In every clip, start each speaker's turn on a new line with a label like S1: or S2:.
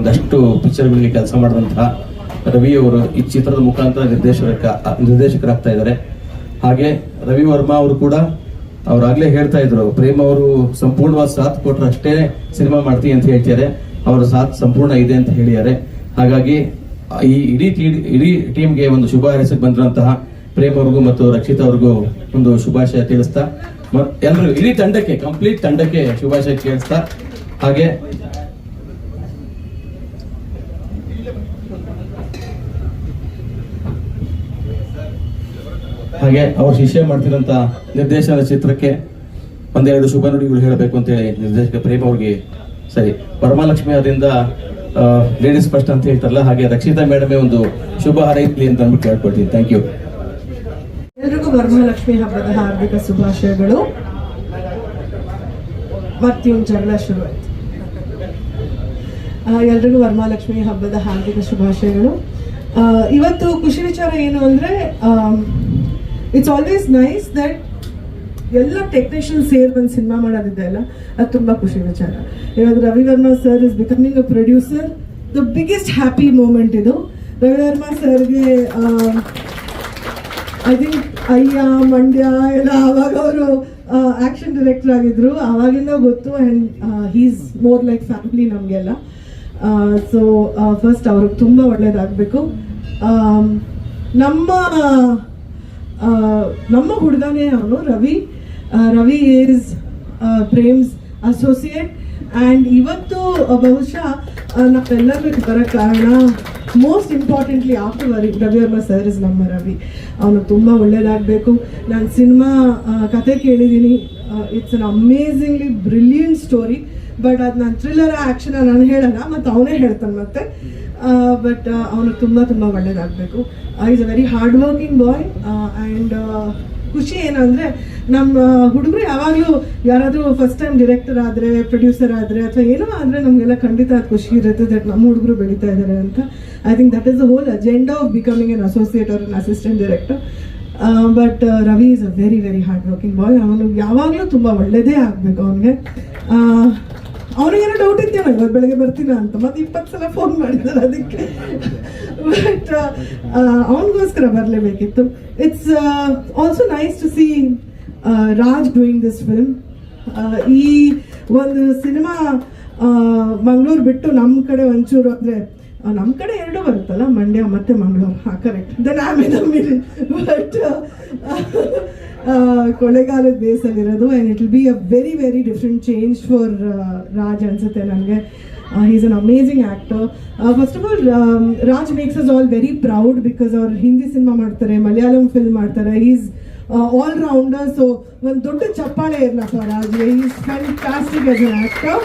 S1: ಒಂದಷ್ಟು ಪಿಕ್ಚರ್ಗಳಿಗೆ ಕೆಲಸ ಮಾಡಿದಂತಹ ರವಿ ಅವರು ಈ ಚಿತ್ರದ ಮುಖಾಂತರ ನಿರ್ದೇಶಕ, ನಿರ್ದೇಶಕರಾಗ್ತಾ ಇದ್ದಾರೆ. ಹಾಗೆ ರವಿ ವರ್ಮಾ ಅವರು ಕೂಡ ಅವ್ರಾಗ್ಲೇ ಹೇಳ್ತಾ ಇದ್ರು, ಪ್ರೇಮ್ ಅವರು ಸಂಪೂರ್ಣವಾದ ಸಾಥ್ ಕೊಟ್ರೆ ಅಷ್ಟೇ ಸಿನಿಮಾ ಮಾಡ್ತೀನಿ ಅಂತ ಹೇಳ್ತಿದ್ದಾರೆ. ಅವರ ಸಾಥ್ ಸಂಪೂರ್ಣ ಇದೆ ಅಂತ ಹೇಳಿದ್ದಾರೆ. ಹಾಗಾಗಿ ಈ ಇಡೀ ಇಡೀ ಟೀಮ್ಗೆ ಒಂದು ಶುಭ ಹಾರೈಸಕ್ಕೆ ಬಂದಿರುವಂತಹ ಪ್ರೇಮ್ ಅವ್ರಿಗೂ ಮತ್ತು ರಕ್ಷಿತ್ ಅವ್ರಿಗೂ ಒಂದು ಶುಭಾಶಯ ತಿಳಿಸ್ತಾ ಎಲ್ಲರೂ ಇಡೀ ತಂಡಕ್ಕೆ, ಕಂಪ್ಲೀಟ್ ತಂಡಕ್ಕೆ ಶುಭಾಶಯ ಕೇಳಿಸ್ತಾ, ಹಾಗೆ ಹಾಗೆ ಅವ್ರ ಶಿಷ್ಯ ಮಾಡ್ತಿರೋಂಥ ನಿರ್ದೇಶನದ ಚಿತ್ರಕ್ಕೆ ಒಂದೆರಡು ಶುಭ ನುಡಿಗಳು ಹೇಳಬೇಕು ಅಂತ ಹೇಳಿ ನಿರ್ದೇಶಕ ಪ್ರೇಮ್ ಅವ್ರಿಗೆ ಸರಿ. ವರ್ಮಾಲಕ್ಷ್ಮಿ ಅವರಿಂದ ಲೇಡೀಸ್ ಫಸ್ಟ್ ಅಂತ ಹೇಳ್ತಾರಲ್ಲ, ಹಾಗೆ ರಕ್ಷಿತಾ ಮೇಡಮೇ ಒಂದು ಶುಭ ಹಾರೈಸಲಿ ಅಂತ ಅಂದ್ಬಿಟ್ಟು ಹೇಳ್ಕೊಡ್ತೀನಿ ಥ್ಯಾಂಕ್ ಯು
S2: ಎಲ್ರಿಗೂ ವರಮಹಾಲಕ್ಷ್ಮಿ ಹಬ್ಬದ ಹಾರ್ದಿಕ ಶುಭಾಶಯಗಳು. ಮತ್ತೊಂದು ಜಗಳ ಶುರುವಾಯಿತು. ಎಲ್ರಿಗೂ ವರಮಹಾಲಕ್ಷ್ಮಿ ಹಬ್ಬದ ಹಾರ್ದಿಕ ಶುಭಾಶಯಗಳು. ಇವತ್ತು ಖುಷಿ ವಿಚಾರ ಏನು ಅಂದ್ರೆ ಇಟ್ಸ್ ಆಲ್ವೇಸ್ ನೈಸ್ ದಟ್ ಎಲ್ಲ ಟೆಕ್ನಿಷಿಯನ್ ಸೇರಿ ಒಂದು ಸಿನಿಮಾ ಮಾಡೋದಿದೆ ಅಲ್ಲ? ಅದು ತುಂಬ ಖುಷಿ ವಿಚಾರ. ಇವಾಗ Ravi Varma sir is becoming a producer the biggest happy moment ಇದು. ರವಿ ವರ್ಮಾ ಸರ್ಗೆ ಐ ಥಿಂಕ್ ಅಯ್ಯ, ಮಂಡ್ಯ ಎಲ್ಲ ಆವಾಗ ಅವರು ಆಕ್ಷನ್ ಡೈರೆಕ್ಟರ್ ಆಗಿದ್ರು. ಆವಾಗಿಂದ ಗೊತ್ತು and he's more like family ನಮಗೆಲ್ಲ. ಸೊ ಫಸ್ಟ್ ಅವ್ರಿಗೆ ತುಂಬ ಒಳ್ಳೇದಾಗಬೇಕು. ನಮ್ಮ ನಮ್ಮ ಹುಡುಗನೇ ಅವನು, Ravi. Ravi is Prem's associate and ಇವತ್ತು ಬಹುಶಃ ನಾವೆಲ್ಲರೂ ಬರೋ ಕಾರಣ most importantly after Ravi Varma sir is ನಮ್ಮ ರವಿ. ಅವನು ತುಂಬ ಒಳ್ಳೆಯದಾಗಬೇಕು ನಾನು ಸಿನಿಮಾ ಕತೆ ಕೇಳಿದ್ದೀನಿ. It's an amazingly brilliant story but ಅದು ನಾನು ಥ್ರಿಲ್ಲರ್ ಆ್ಯಕ್ಷನ್ ನಾನು ಹೇಳಲ್ಲ, ಮತ್ತು ಅವನೇ ಹೇಳ್ತಾನೆ ಮತ್ತೆ. ಬಟ್ ಅವನು ತುಂಬ ತುಂಬ ಒಳ್ಳೇದಾಗಬೇಕು. Is a very hard working boy and ಖುಷಿ ಏನಂದರೆ ನಮ್ಮ ಹುಡುಗರು ಯಾವಾಗಲೂ ಯಾರಾದರೂ ಫಸ್ಟ್ ಟೈಮ್ ಡಿರೆಕ್ಟರ್ ಆದರೆ ಪ್ರೊಡ್ಯೂಸರ್ ಆದರೆ, ಅಥವಾ ಏನೋ ಆದರೆ ನಮಗೆಲ್ಲ ಖಂಡಿತ ಅದು ಖುಷಿ ಇರುತ್ತೆ ದಟ್ ನಮ್ಮ ಹುಡುಗರು ಬೆಳೀತಾ ಇದ್ದಾರೆ ಅಂತ. I think that is the whole agenda of becoming an associate or an assistant director but Ravi is a very very hard working boy ಅವನು ಯಾವಾಗಲೂ ತುಂಬ ಒಳ್ಳೆಯದೇ ಆಗಬೇಕು ಅವನಿಗೆ. ಅವನಿಗೇನೋ ಡೌಟ್ ಇತ್ತೇನೋ ಇವತ್ತು ಬೆಳಗ್ಗೆ ಬರ್ತೀನ ಅಂತ. ಮತ್ತೆ ಇಪ್ಪತ್ತು ಸಲ ಫೋನ್ ಮಾಡಿದ್ದಾರೆ ಅದಕ್ಕೆ. ಬಟ್ ಅವನಿಗೋಸ್ಕರ ಬರಲೇಬೇಕಿತ್ತು. It's also nice to see Raj doing this film ಈ ಒಂದು ಸಿನಿಮಾ ಮಂಗಳೂರು ಬಿಟ್ಟು ನಮ್ಮ ಕಡೆ ಒಂಚೂರು ಅಂದರೆ ನಮ್ಮ ಕಡೆ ಎರಡು ಬರುತ್ತಲ್ಲ, ಮಂಡ್ಯ ಮತ್ತೆ ಮಂಗಳೂರು. ಹಾಂ ಕರೆಕ್ಟ್ ಬಟ್ ಕೊಳ್ಳೆಗಾಲದ ಬೇಸಲ್ಲಿರೋದು and it will be a very very different change for Raj ಅನ್ಸುತ್ತೆ ನನಗೆ. Is an amazing actor first of all Raj makes us all very proud because ಅವ್ರು ಹಿಂದಿ ಸಿನಿಮಾ ಮಾಡ್ತಾರೆ ಮಲಯಾಳಂ ಫಿಲ್ಮ್ ಮಾಡ್ತಾರೆ. ಈಸ್ ಆಲ್ ರೌಂಡರ್ ಸೊ ಒಂದು ದೊಡ್ಡ ಚಪ್ಪಾಳೆ ಇರಲಪ್ಪ Raj is fantastic as actor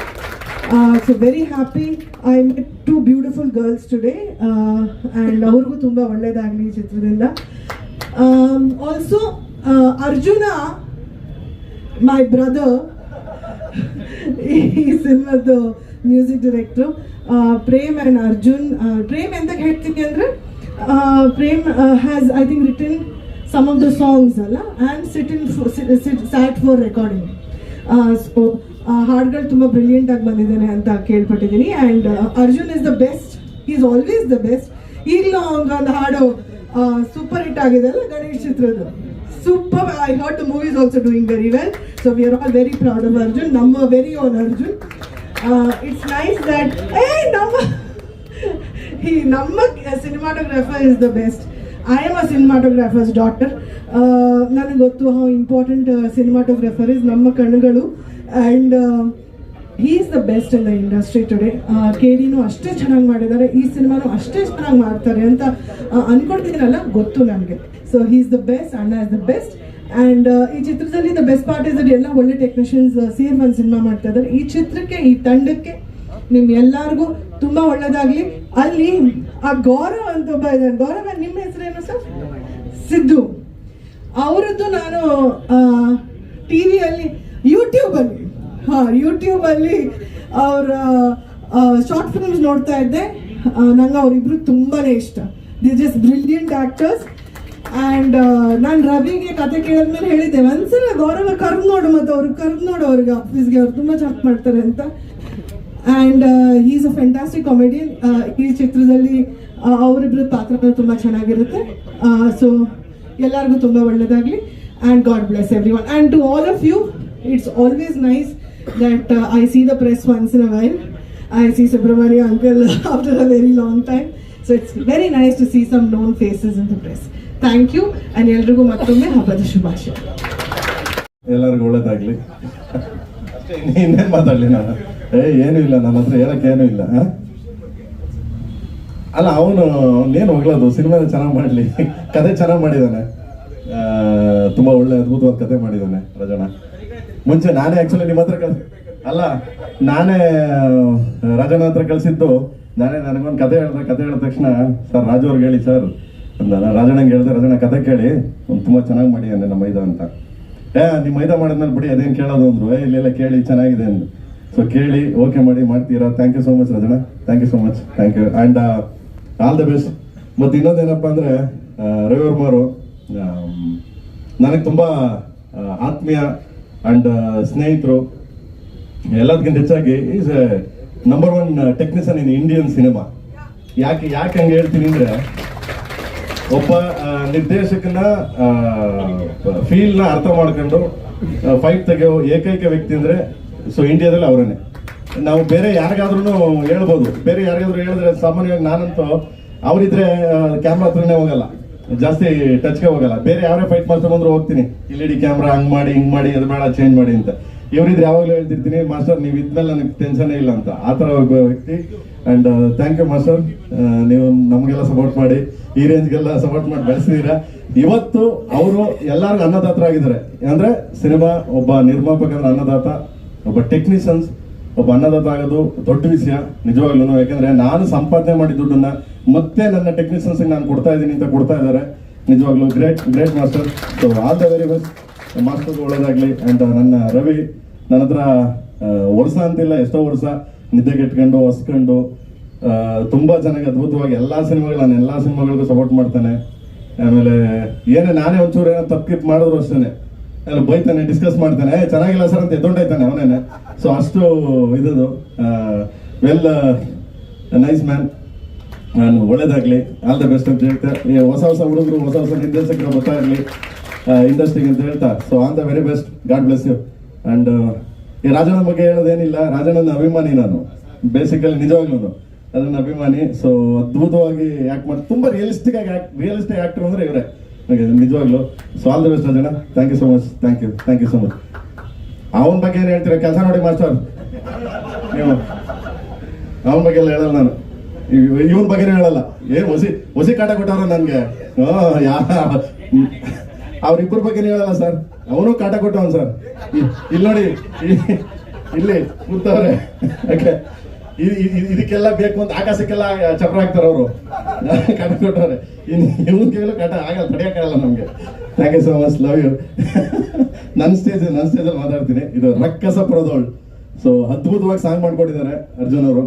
S2: so very happy I met two beautiful girls today and ಅವ್ರಿಗೂ ತುಂಬ ಒಳ್ಳೇದಾಗಲಿ ಈ ಚಿತ್ರದಿಂದ. ಆಲ್ಸೋ ಅರ್ಜುನ ಮೈ ಬ್ರದರ್ ಈ ಸಿನಿಮಾದ music director Prem and Arjun Prem ಎಂತ ಹೇಳ್ತೀನಿ ಅಂದರೆ Prem has I think written some of the songs ಅಲ್ಲ and sit in sat for recording so ಹಾಡುಗಳು ತುಂಬ ಬ್ರಿಲಿಯಂಟ್ ಆಗಿ ಬಂದಿದ್ದಾನೆ ಅಂತ ಕೇಳ್ಪಟ್ಟಿದ್ದೀನಿ. And Arjun is the best is always the best ಈಗಲೂ ಒಂದು ಹಾಡು ಸೂಪರ್ ಹಿಟ್ ಆಗಿದೆ ಅಲ್ಲ Ganesh ಚಿತ್ರದ್ದು. Super I hot the movies also doing very well so we are all very proud of Arjun ನಮ್ಮ very own Arjun it's nice that ಏ ನಮ್ಮ ಈ ನಮ್ಮ cinematographer is the best I am a cinematographer's daughter ನನಗೆ ಗೊತ್ತು how important cinematographer is ನಮ್ಮ ಕಣ್ಣುಗಳು. And he is the best in the industry today ಕೇಳಿನೂ ಅಷ್ಟೇ ಚೆನ್ನಾಗಿ ಮಾಡಿದ್ದಾರೆ. ಈ ಸಿನಿಮಾನು ಅಷ್ಟೇ ಚೆನ್ನಾಗಿ ಮಾಡ್ತಾರೆ ಅಂತ ಆ, ಗೊತ್ತು ನನಗೆ. So he is the best ಅಣ್ಣ ಇಸ್ ದ ಬೆಸ್ಟ್ ಆ್ಯಂಡ್ ಈ ಚಿತ್ರದಲ್ಲಿ ದ ಬೆಸ್ಟ್ ಪಾರ್ಟ್ ಇಸ್ ಎಲ್ಲ ಒಳ್ಳೆ ಟೆಕ್ನಿಷಿಯನ್ಸ್ ಸೇರಿ ಒಂದು ಸಿನಿಮಾ ಮಾಡ್ತಾ ಇದ್ದಾರೆ. ಈ ಚಿತ್ರಕ್ಕೆ ಈ ತಂಡಕ್ಕೆ ನಿಮ್ ಎಲ್ಲಾರ್ಗೂ ಒಳ್ಳೆಯದಾಗಲಿ ಅಲ್ಲಿ ಆ ಗೌರವ ಅಂತ ಒಬ್ಬ ಇದ್ದಾನೆ ಗೌರವ ನಿಮ್ಮ ಹೆಸರೇನು ಸರ್? ಸಿದ್ದು. ಅವರದ್ದು ನಾನು ಟಿವಿಯಲ್ಲಿ, ಯೂಟ್ಯೂಬಲ್ಲಿ, ಹಾ, ಯೂಟ್ಯೂಬಲ್ಲಿ ಅವರ ಶಾರ್ಟ್ ಫಿಲ್ಮ್ಸ್ ನೋಡ್ತಾ ಇದ್ದೆ. ನಂಗೆ ಅವರಿಬ್ರು ತುಂಬಾನೇ ಇಷ್ಟ. They just brilliant actors and ನಾನು ರವಿಗೆ ಕತೆ ಕೇಳಿದ್ಮೇಲೆ ಹೇಳಿದ್ದೆ, ಒಂದ್ಸಲ ಗೌರವ ಕರ್ದು ನೋಡು ಮತ್ತು ಅವ್ರಿಗೆ ಕರ್ದು ನೋಡು ಅವ್ರಿಗೆ ಆಫೀಸ್ಗೆ ಅವ್ರು ತುಂಬ ಚೆನ್ನಾಗಿ ಮಾಡ್ತಾರೆ ಅಂತ. And is a fantastic comedian ಈ ಚಿತ್ರದಲ್ಲಿ ಅವರಿಬ್ಬರ ಪಾತ್ರ ತುಂಬ ಚೆನ್ನಾಗಿರುತ್ತೆ. ಸೊ ಎಲ್ಲರಿಗೂ ತುಂಬ ಒಳ್ಳೆಯದಾಗಲಿ and God bless everyone and to all of you it's always nice that I see the press once in a while I see Subramania uncle after a very long time. So, it's very nice to see some known faces in press. Thank you. And ಎಲ್ರಿಗೂ ಮತ್ತೊಮ್ಮೆ ಹಬ್ಬದ ಶುಭಾಶಯ.
S3: ಎಲ್ಲರಿಗೂ ಒಳ್ಳೇದಾಗ್ಲಿ. ಇನ್ನೇನ್ ನಾನು? ಏ, ಏನೂ ಇಲ್ಲ, ನನ್ನ ಹತ್ರ ಹೇಳಕ್ ಏನೂ ಇಲ್ಲ ಅಲ್ಲ, ಅವನು ಏನು ಹೋಗ್ಲದು ಸಿನಿಮಾ ಚೆನ್ನಾಗಿ ಮಾಡ್ಲಿ. ಕತೆ ಚೆನ್ನಾಗಿ ಮಾಡಿದಾನೆ. ತುಂಬ ಒಳ್ಳೆ ಅದ್ಭುತವಾದ ಕತೆ ಮಾಡಿದಾನೆ, ರಜಣ. ಮುಂಚೆ ನಾನೇ ಆಕ್ಚುಲಿ ನಿಮ್ಮ ಹತ್ರ ಕಲ್ ಅಲ್ಲ, ನಾನೇ ರಾಜನ ಹತ್ರ ಕಳ್ಸಿದ್ದು. ನಾನೇ, ನನಗೊಂದು ಕತೆ ಹೇಳಿದ್ರೆ ಕತೆ ಹೇಳಿದ ತಕ್ಷಣ, ಸರ್, ರಾಜು ಅವ್ರಿಗೆ ಹೇಳಿ, ಸರ್. ಅಂದ ರಾಜಣ್ಣಂಗೆ ಹೇಳಿದೆ, ರಾಜಣ್ಣ, ಕತೆ ಕೇಳಿ. ಒಂದು ತುಂಬಾ ಚೆನ್ನಾಗಿ ಮಾಡಿದ್ದಾನೆ ನಮ್ಮ ಮೈದಾ ಅಂತ. ಏ ನಿಮ್ಮ ಮೈದಾ ಮಾಡಿದ್ಮೇಲೆ ಬಿಡಿ, ಅದೇನು ಕೇಳೋದು? ಅಂದರು. ಏ ಇಲ್ಲೆಲ್ಲ ಕೇಳಿ, ಚೆನ್ನಾಗಿದೆ ಅಂದು ಸೊ ಕೇಳಿ ಓಕೆ ಮಾಡಿ, ಮಾಡ್ತೀರಾ? Thank you so much Rajana. Thank you so much thank you and all the best ಮತ್ತು ಇನ್ನೊಂದೇನಪ್ಪ ಅಂದರೆ ರವಿವರ್ಮರು ನನಗೆ ತುಂಬ ಆತ್ಮೀಯ ಆ್ಯಂಡ್ ಸ್ನೇಹಿತರು ಎಲ್ಲದಕ್ಕಿಂತ ಹೆಚ್ಚಾಗಿ is a number one technician in Indian cinema ಯಾಕೆ ಯಾಕೆ ಹಂಗೆ ಹೇಳ್ತೀನಿ ಅಂದರೆ, ಒಬ್ಬ ನಿರ್ದೇಶಕನ ಫೀಲ್ನ ಅರ್ಥ ಮಾಡ್ಕೊಂಡು ಫೈಟ್ ತೆಗೆಯೋ ಏಕೈಕ ವ್ಯಕ್ತಿ ಅಂದ್ರೆ ಸೊ ಇಂಡಿಯಾದಲ್ಲಿ ಅವರೇ ನಾವು ಬೇರೆ ಯಾರಿಗಾದ್ರೂ ಹೇಳ್ಬೋದು. ಬೇರೆ ಯಾರಿಗಾದ್ರೂ ಹೇಳಿದ್ರೆ ಸಾಮಾನ್ಯವಾಗಿ ನಾನಂತೂ ಅವರಿದ್ರೆ ಕ್ಯಾಮ್ರಾ ಹತ್ರನೇ ಹೋಗಲ್ಲ. ಜಾಸ್ತಿ ಟಚ್ಗೆ ಹೋಗಲ್ಲ. ಬೇರೆ ಯಾರೇ ಫೈಟ್ ಮಾಸ್ಟರ್ ಬಂದ್ರು ಹೋಗ್ತೀನಿ. ಇಲ್ಲಿಡಿ ಕ್ಯಾಮ್ರಾ ಹಂಗ್ ಮಾಡಿ, ಹಿಂಗೆ ಮಾಡಿ, ಅದು ಬೇಡ ಚೇಂಜ್ ಮಾಡಿ ಅಂತ. ಇವರಿದ್ರೆ ಯಾವಾಗಲೂ ಹೇಳ್ತಿರ್ತೀನಿ ಮಾಸ್ಟರ್ ನೀವು ಇದ್ಮೇಲೆ ನನಗೆ ಟೆನ್ಷನ್ ಇಲ್ಲ ಅಂತ. ಆ ಥರ ಒಬ್ಬ ವ್ಯಕ್ತಿ. ಅಂಡ್ ಥ್ಯಾಂಕ್ ಯು ಮಾಸ್ಟರ್ ನೀವು ನಮಗೆಲ್ಲ ಸಪೋರ್ಟ್ ಮಾಡಿ. ಈ ರೇಂಜ್ಗೆಲ್ಲ ಸಪೋರ್ಟ್ ಮಾಡಿ ಬೆಳೆಸಿದೀರಾ. ಇವತ್ತು ಅವರು ಎಲ್ಲರಿಗೂ ಅನ್ನದಾತರ ಆಗಿದ್ದಾರೆ. ಅಂದ್ರೆ, ಸಿನಿಮಾ ಒಬ್ಬ ನಿರ್ಮಾಪಕ ಅನ್ನದಾತ. ಒಬ್ಬ ಟೆಕ್ನಿಷಿಯನ್ಸ್ ಒಬ್ಬ ಅನ್ನದಾತ ಆಗೋದು ದೊಡ್ಡ ವಿಷಯ ನಿಜವಾಗ್ಲೂ ಯಾಕಂದ್ರೆ ನಾನು ಸಂಪಾದನೆ ಮಾಡಿದ ದುಡ್ಡನ್ನ ಮತ್ತೆ ನನ್ನ ಟೆಕ್ನಿಷಿಯನ್ಸ್ ನಾನು ಕೊಡ್ತಾ ಇದ್ದೀನಿ ಅಂತ ಕೊಡ್ತಾ ಇದ್ದಾರೆ. ನಿಜವಾಗ್ಲೂ great great master so all the very best master ಒಳ್ಳೇದಾಗ್ಲಿ. ಅಂಡ್ ನನ್ನ ರವಿ, ನನ್ನ ಹತ್ರ ವರ್ಷ ಅಂತಿಲ್ಲ, ಎಷ್ಟೋ ವರ್ಷ. ನಿದ್ದೆ ಕೆಟ್ಕೊಂಡು ಹೊಸ್ಕೊಂಡು ತುಂಬಾ ಚೆನ್ನಾಗಿ, ಅದ್ಭುತವಾಗಿ ಎಲ್ಲಾ ಸಿನಿಮಾಗಳು, ನಾನು ಎಲ್ಲಾ ಸಿನಿಮಾಗಳಿಗೂ ಸಪೋರ್ಟ್ ಮಾಡ್ತಾನೆ. ಆಮೇಲೆ, ಏನೇ, ನಾನೇ ಒಂಚೂರು ಏನೋ ತಪ್ಪಿಪ್ ಮಾಡಿದ್ರು ಅಷ್ಟೇನೆ. ಎಲ್ಲ ಬೈತಾನೆ ಡಿಸ್ಕಸ್ ಮಾಡ್ತಾನೆ. "ಏ, ಚೆನ್ನಾಗಿಲ್ಲ ಸರ್ ಅಂತ ಎದ್ದೊಂಡಾಯ್ತಾನೆ ಅವನೇನೆ. ಸೊ ಅಷ್ಟು ಇದದು ವೆಲ್ ನೈಸ್ ಮ್ಯಾನ್ ನಾನು ಒಳ್ಳೇದಾಗಲಿ. ಆಲ್ ದ ಬೆಸ್ಟ್ ಅಂತ ಹೇಳ್ತಾ ಹೊಸ ಹೊಸ ಹುಡುಗರು ಹೊಸ ಹೊಸ ನಿರ್ದೇಶಕರು ಇರಲಿ ಇಂಡಸ್ಟ್ರಿಗೆ ಅಂತ ಹೇಳ್ತಾ. So all the very best God bless you and ಈ ರಾಜನ ಬಗ್ಗೆ ಹೇಳೋದೇನಿಲ್ಲ. ರಾಜಣ್ಣನ ಅಭಿಮಾನಿ ನಾನು. ಬೇಸಿಕಲಿ ನಿಜವಾಗ್ಲೂ ಅದನ್ನ ಅಭಿಮಾನಿ. ಸೊ ಅದ್ಭುತವಾಗಿ ಆಕ್ಟ್ ಮಾಡಿ ತುಂಬಾ ರಿಯಲಿಸ್ಟಿಕ್ ಆಗಿ ರಿಯಲಿಸ್ಟಿಕ್ ಆಕ್ಟರ್ ಅಂದ್ರೆ ಇವರೇ. ನಿಜವಾಗ್ಲು so all the Rajanna thank you so much thank you thank you so much ಅವನ ಬಗ್ಗೆ ಏನು ಹೇಳ್ತೀರಾ? ಕೆಲಸ ನೋಡಿ ಮಾಸ್ಟರ್. ನೀವು. ಅವನ ಬಗ್ಗೆ ಎಲ್ಲ ಹೇಳಲ್ಲ ನಾನು. ಇವನ್ ಬಗ್ಗೆ ಹೇಳಲ್ಲ. ಏನು ಹೊಸಿ ಹೊಸಿ ಕಾಟ ಕೊಟ್ಟವ್ರ ನನ್ಗೆ. ಯಾ ಅವ್ರಿಬ್ಬರ ಬಗ್ಗೆನೇ ಹೇಳಲ್ಲ ಸರ್. ಅವನು ಕಾಟ ಕೊಟ್ಟವನು ಸರ್. ಇಲ್ಲಿ ನೋಡಿ. ಇಲ್ಲಿ ಕೂತವ್ರೆ. ಇ- ಇದಕ್ಕೆಲ್ಲ ಬೇಕು ಅಂತ ಆಕಾಶಕ್ಕೆಲ್ಲ ಚಪ್ರ ಹಾಕ್ತಾರ ಅವರು. ಕಾಟ ಕೊಟ್ಟವ್ರೆ. ಇನ್ನು ಇವತ್ತು ಕೇಳಲು ಕಟ ಆಗಲ್ಲ ತಡೆಯಕ್ಕಾಗಲ್ಲ ನಮ್ಗೆ. Thank you so much love you ನನ್ನ ಸ್ಟೇಜ್ ನನ್ನ ಸ್ಟೇಜಲ್ಲಿ ಮಾತಾಡ್ತೀನಿ. ಇದು ರಕ್ಕಸ ಪ್ರದೋಳ್. ಸೊ ಅದ್ಭುತವಾಗಿ ಸಾಂಗ್ ಮಾಡ್ಕೊಟ್ಟಿದ್ದಾರೆ ಅರ್ಜುನ್ ಅವರು.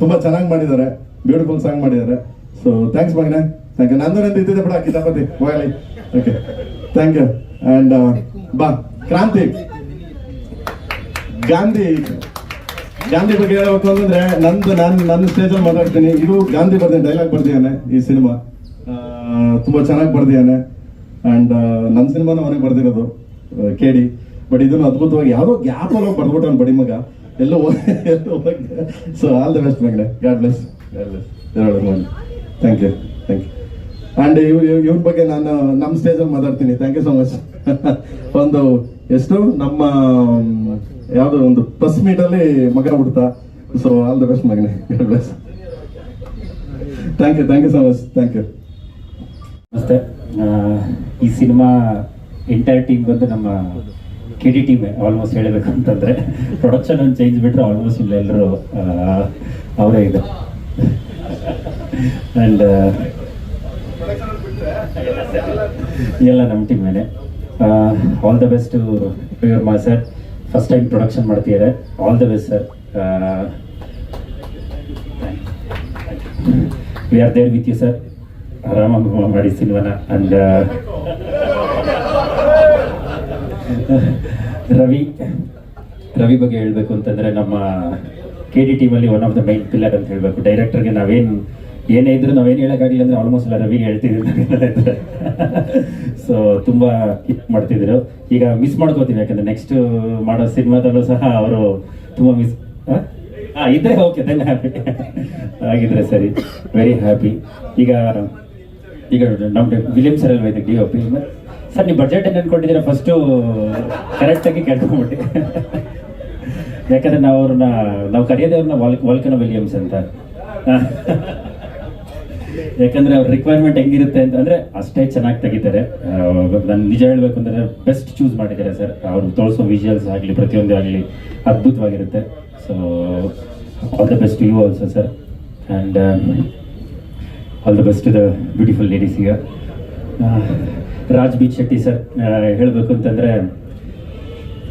S3: ತುಂಬಾ ಚೆನ್ನಾಗಿ ಮಾಡಿದ್ದಾರೆ. ಬ್ಯೂಟಿಫುಲ್ ಸಾಂಗ್ ಮಾಡಿದ್ದಾರೆ. ಸೊ ಥ್ಯಾಂಕ್ಸ್ ಮಗನೆ. ಥ್ಯಾಂಕ್ ಯು ನಂದು ನಂದು ಇದ್ದಿದ್ದೆ ಬಿಡ ಕಿತಾಪತಿ ಹೋಗಲಿ. ಓಕೆ ಥ್ಯಾಂಕ್ ಯು ಅಂಡ್ ಬಾ. ಕ್ರಾಂತಿ. ಗಾಂಧಿ. ಗಾಂಧಿ ಬಗ್ಗೆ ಹೇಳ್ಬೇಕು ಅಂತಂದ್ರೆ ನಂದು ನಾನು ನನ್ನ ಸ್ಟೇಜಲ್ಲಿ ಮಾತಾಡ್ತೀನಿ. ಇದು ಗಾಂಧಿ ಬರ್ದೇ ಡೈಲಾಗ್ ಬರ್ದಿದ್ದಾನೆ ಈ ಸಿನಿಮಾ ತುಂಬಾ ಚೆನ್ನಾಗಿ ಬರ್ದಿದ್ದಾನೆ. ಅಂಡ್ ನನ್ನ ಸಿನಿಮಾನ ಅವನೇ ಬರ್ದಿರೋದು ಕೇಳಿ ಬಟ್ ಇದನ್ನು ಅದ್ಭುತವಾಗಿ ಯಾವುದೋ ಗ್ಯಾಪ್ ಅಲ್ಲಿ ಹೋಗಿ ಬರ್ದ್ಬಿಟ್ಟು ಬಡಿ ಮಗ. ಎಲ್ಲೋ ಎಲ್ಲೋ so all the best ಮಗಡೆ God bless God bless thank you thank you and ಇವ್ ಇವ್ರ ಬಗ್ಗೆ ನಾನು ನಮ್ಮ ಸ್ಟೇಜಲ್ಲಿ ಮಾತಾಡ್ತೀನಿ. ಥ್ಯಾಂಕ್ ಯು ಸೊ ಮಚ್ ಒಂದು, ಎಷ್ಟು? ನಮ್ಮ ಯಾವ್ದೋ ಒಂದು ಪ್ರೆಸ್ ಮೀಟಲ್ಲಿ ಮಗ ಹುಡ್ತಾ. So all the best Magane. Thank you thank you so much thank you
S4: ನಮಸ್ತೆ. ಈ ಸಿನಿಮಾ ಎಂಟೈರ್ ಟೀಮ್ ಬಂದು ನಮ್ಮ ಕೆ ಡಿ ಟೀಮ್ ಆಲ್ಮೋಸ್ಟ್ ಹೇಳಬೇಕು ಅಂತಂದ್ರೆ ಪ್ರೊಡಕ್ಷನ್ ಒಂದು ಚೇಂಜ್ ಬಿಟ್ಟರೆ ಆಲ್ಮೋಸ್ಟ್ ಇಲ್ಲ ಎಲ್ಲರೂ ಅವರೇ ಇದೆ. ಆ್ಯಂಡ್ ಎಲ್ಲ ನಮ್ಮ ಟೀಮೇನೆ ಆಲ್ ದ ಬೆಸ್ಟ್ ಮಾ ಸರ್ ಫಸ್ಟ್ ಟೈಮ್ ಪ್ರೊಡಕ್ಷನ್ ಮಾಡ್ತಿದ್ದಾರೆ all the best sir we are there with you sir ಆರಾಮಾಗಿ ಮಾಡಿ ಸಿನಿಮಾನ. ಅಂಡ್ ರವಿ ರವಿ ಬಗ್ಗೆ ಹೇಳಬೇಕು ಅಂತಂದರೆ ನಮ್ಮ ಕೆ ಡಿ ಟೀಮಲ್ಲಿ one of the main pillar ಅಂತ ಹೇಳಬೇಕು. ಡೈರೆಕ್ಟರ್ಗೆ ನಾವೇನು ಏನೇ ಇದ್ರು ನಾವೇನು ಹೇಳೋಕ್ಕಾಗಲಿಲ್ಲ ಅಂದ್ರೆ ಆಲ್ಮೋಸ್ಟ್ ಎಲ್ಲ ರವಿಗೆ ಹೇಳ್ತಿದ್ರು. ಸೊ ತುಂಬ ಹಿಟ್ ಮಾಡ್ತಿದ್ರು. ಈಗ ಮಿಸ್ ಮಾಡ್ಕೋತೀವಿ ಯಾಕಂದ್ರೆ ನೆಕ್ಸ್ಟ್ ಮಾಡೋ ಸಿನಿಮಾದಲ್ಲೂ ಸಹ ಅವರು ತುಂಬ ಮಿಸ್ ಹಾಂ? ಇದ್ರೆ ಓಕೆ ದೆನ್ ಹ್ಯಾಪಿ ಆಗಿದ್ರೆ ಸರಿ. ವೆರಿ ಹ್ಯಾಪಿ ಈಗ ಈಗ ನಮ್ಮ ವಿಲಿಯಮ್ ಸರ್ ಅಲ್ವಾ ಡಿ ಒ ಪಿ ಸರ್, ನೀವು ಬಜೆಟ್ ಏನು ಅನ್ಕೊಂಡಿದ್ದೀರಾ? ಫಸ್ಟು ಕರೆಕ್ಟಾಗಿ ಕೇಳ್ಕೊಂಬಿಟ್ಟು ಯಾಕಂದ್ರೆ ನಾವು ಅವ್ರನ್ನ ನಾವು ಕರೆಯೋದೇ ಅವ್ರನ್ನ ವಾಲ್ ವಾಲ್ಕನೋ ವಿಲಿಯಮ್ಸ್ ಅಂತ. ಯಾಕಂದ್ರೆ ಅವ್ರ ರಿಕ್ವೈರ್ಮೆಂಟ್ ಹೆಂಗಿರುತ್ತೆ ಅಂತ ಅಂದ್ರೆ ಅಷ್ಟೇ ಚೆನ್ನಾಗಿ ತೆಗಿತಾರೆ. ನಾನು ನಿಜ ಹೇಳ್ಬೇಕು ಅಂದ್ರೆ ಬೆಸ್ಟ್ ಚೂಸ್ ಮಾಡಿದ್ದಾರೆ ಸರ್ ಅವ್ರು ತೋರಿಸೋ ವಿಜುವಲ್ಸ್ ಆಗಲಿ, ಪ್ರತಿಯೊಂದು ಆಗಲಿ ಅದ್ಭುತವಾಗಿರುತ್ತೆ. So all the best you also sir and all the best the beautiful ladies ಈಗ ರಾಜ್ ಬಿ ಶೆಟ್ಟಿ ಸರ್ ಹೇಳಬೇಕು ಅಂತಂದರೆ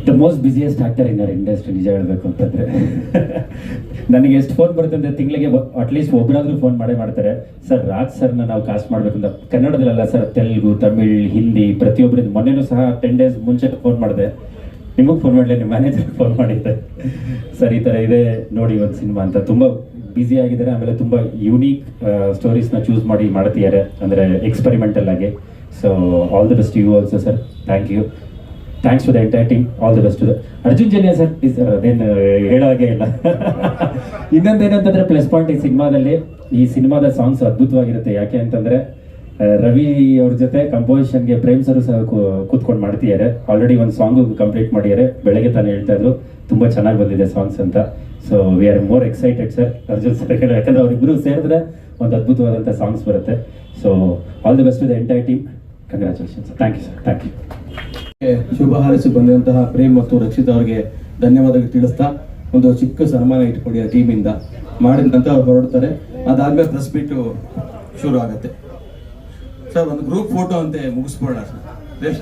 S4: the most busiest actor in our industry ನಿಜ ಹೇಳಬೇಕು ಅಂತಂದರೆ. ನನಗೆ ಎಷ್ಟು ಫೋನ್ ಬರುತ್ತೆ ಅಂದರೆ ತಿಂಗಳಿಗೆ ಅಟ್ಲೀಸ್ಟ್ ಒಬ್ಬರಾದ್ರೂ ಫೋನ್ ಮಾಡೇ ಮಾಡ್ತಾರೆ. ಸರ್, ರಾಜ್ ಸರ್ನ ನಾವು ಕಾಸ್ಟ್ ಮಾಡಬೇಕು ಅಂತ ಕನ್ನಡದಲ್ಲ ಸರ್, ತೆಲುಗು, ತಮಿಳ್, ಹಿಂದಿ ಪ್ರತಿಯೊಬ್ಬರಿಂದ ಮೊನ್ನೆನೂ ಸಹ ಟೆನ್ ಡೇಸ್ ಮುಂಚೆ ಫೋನ್ ಮಾಡಿದೆ. ನಿಮಗೆ ಫೋನ್ ಮಾಡಲಿ, ನಿಮ್ಮ ಮ್ಯಾನೇಜರ್ ಫೋನ್ ಮಾಡಿದ್ದೆ. ಸರ್, ಈ ಥರ ಇದೆ, ನೋಡಿ ಒಂದು ಸಿನಿಮಾ ಅಂತ. ತುಂಬ ಬ್ಯುಸಿ ಆಗಿದ್ದಾರೆ, ಆಮೇಲೆ ತುಂಬ ಯೂನಿಕ್ ಸ್ಟೋರೀಸ್ನ ಚೂಸ್ ಮಾಡಿ ಮಾಡ್ತಿದ್ದಾರೆ. ಅಂದರೆ ಎಕ್ಸ್ಪೆರಿಮೆಂಟಲ್ ಆಗಿ. So all the best you also sir thank you thanks for the entire team all the best to Arjun Janya sir is sir ಅದೇನು ಹೇಳೋ ಹಾಗೆ ಇಲ್ಲ. ಇನ್ನೊಂದು ಏನಂತಂದ್ರೆ ಪ್ಲಸ್ ಪಾಯಿಂಟ್ ಈ ಸಿನಿಮಾದಲ್ಲಿ, ಈ ಸಿನಿಮಾದ ಸಾಂಗ್ಸ್ ಅದ್ಭುತವಾಗಿರುತ್ತೆ. ಯಾಕೆ ಅಂತಂದರೆ ರವಿ ಅವ್ರ ಜೊತೆ ಕಂಪೋಸಿಷನ್ಗೆ ಪ್ರೇಮ್ ಸರ್ ಸಹ ಕೂತ್ಕೊಂಡು ಮಾಡ್ತಿದ್ದಾರೆ. ಆಲ್ರೆಡಿ ಒಂದು ಸಾಂಗು ಕಂಪ್ಲೀಟ್ ಮಾಡಿದ್ದಾರೆ. ಬೆಳಗ್ಗೆ ತಾನೇ ಹೇಳ್ತಾ ಇದ್ರು. ತುಂಬ ಚೆನ್ನಾಗಿ ಬಂದಿದೆ ಸಾಂಗ್ಸ್ ಅಂತ. So we are more excited sir Arjun sir ಯಾಕಂದ್ರೆ ಅವರಿಬ್ಬರು ಸೇರಿದ್ರೆ ಒಂದು ಅದ್ಭುತವಾದಂಥ ಸಾಂಗ್ಸ್ ಬರುತ್ತೆ. So all the best to the entire team congratulations thank you sir thank you
S1: ಶುಭ ಹಾರೈಸಿ ಬಂದಂತಹ ಪ್ರೇಮ್ ಮತ್ತು ರಕ್ಷಿತ್ ಅವರಿಗೆ ಧನ್ಯವಾದ ತಿಳಿಸ್ತಾ ಒಂದು ಚಿಕ್ಕ ಸನ್ಮಾನ ಇಟ್ಕೊಡಿ ಆ ಟೀಮಿಂದ. ಮಾಡಿದ ನಂತರ ಅವ್ರು ಹೊರಡ್ತಾರೆ. ಅದಾದ್ಮೇಲೆ ಪ್ರೆಸ್ ಮೀಟು ಶುರು ಆಗುತ್ತೆ. ಸರ್, ಒಂದು ಗ್ರೂಪ್ ಫೋಟೋ ಅಂತೆ ಮುಗಿಸ್ಬೋಣ ಸರ್. ರೇಷ್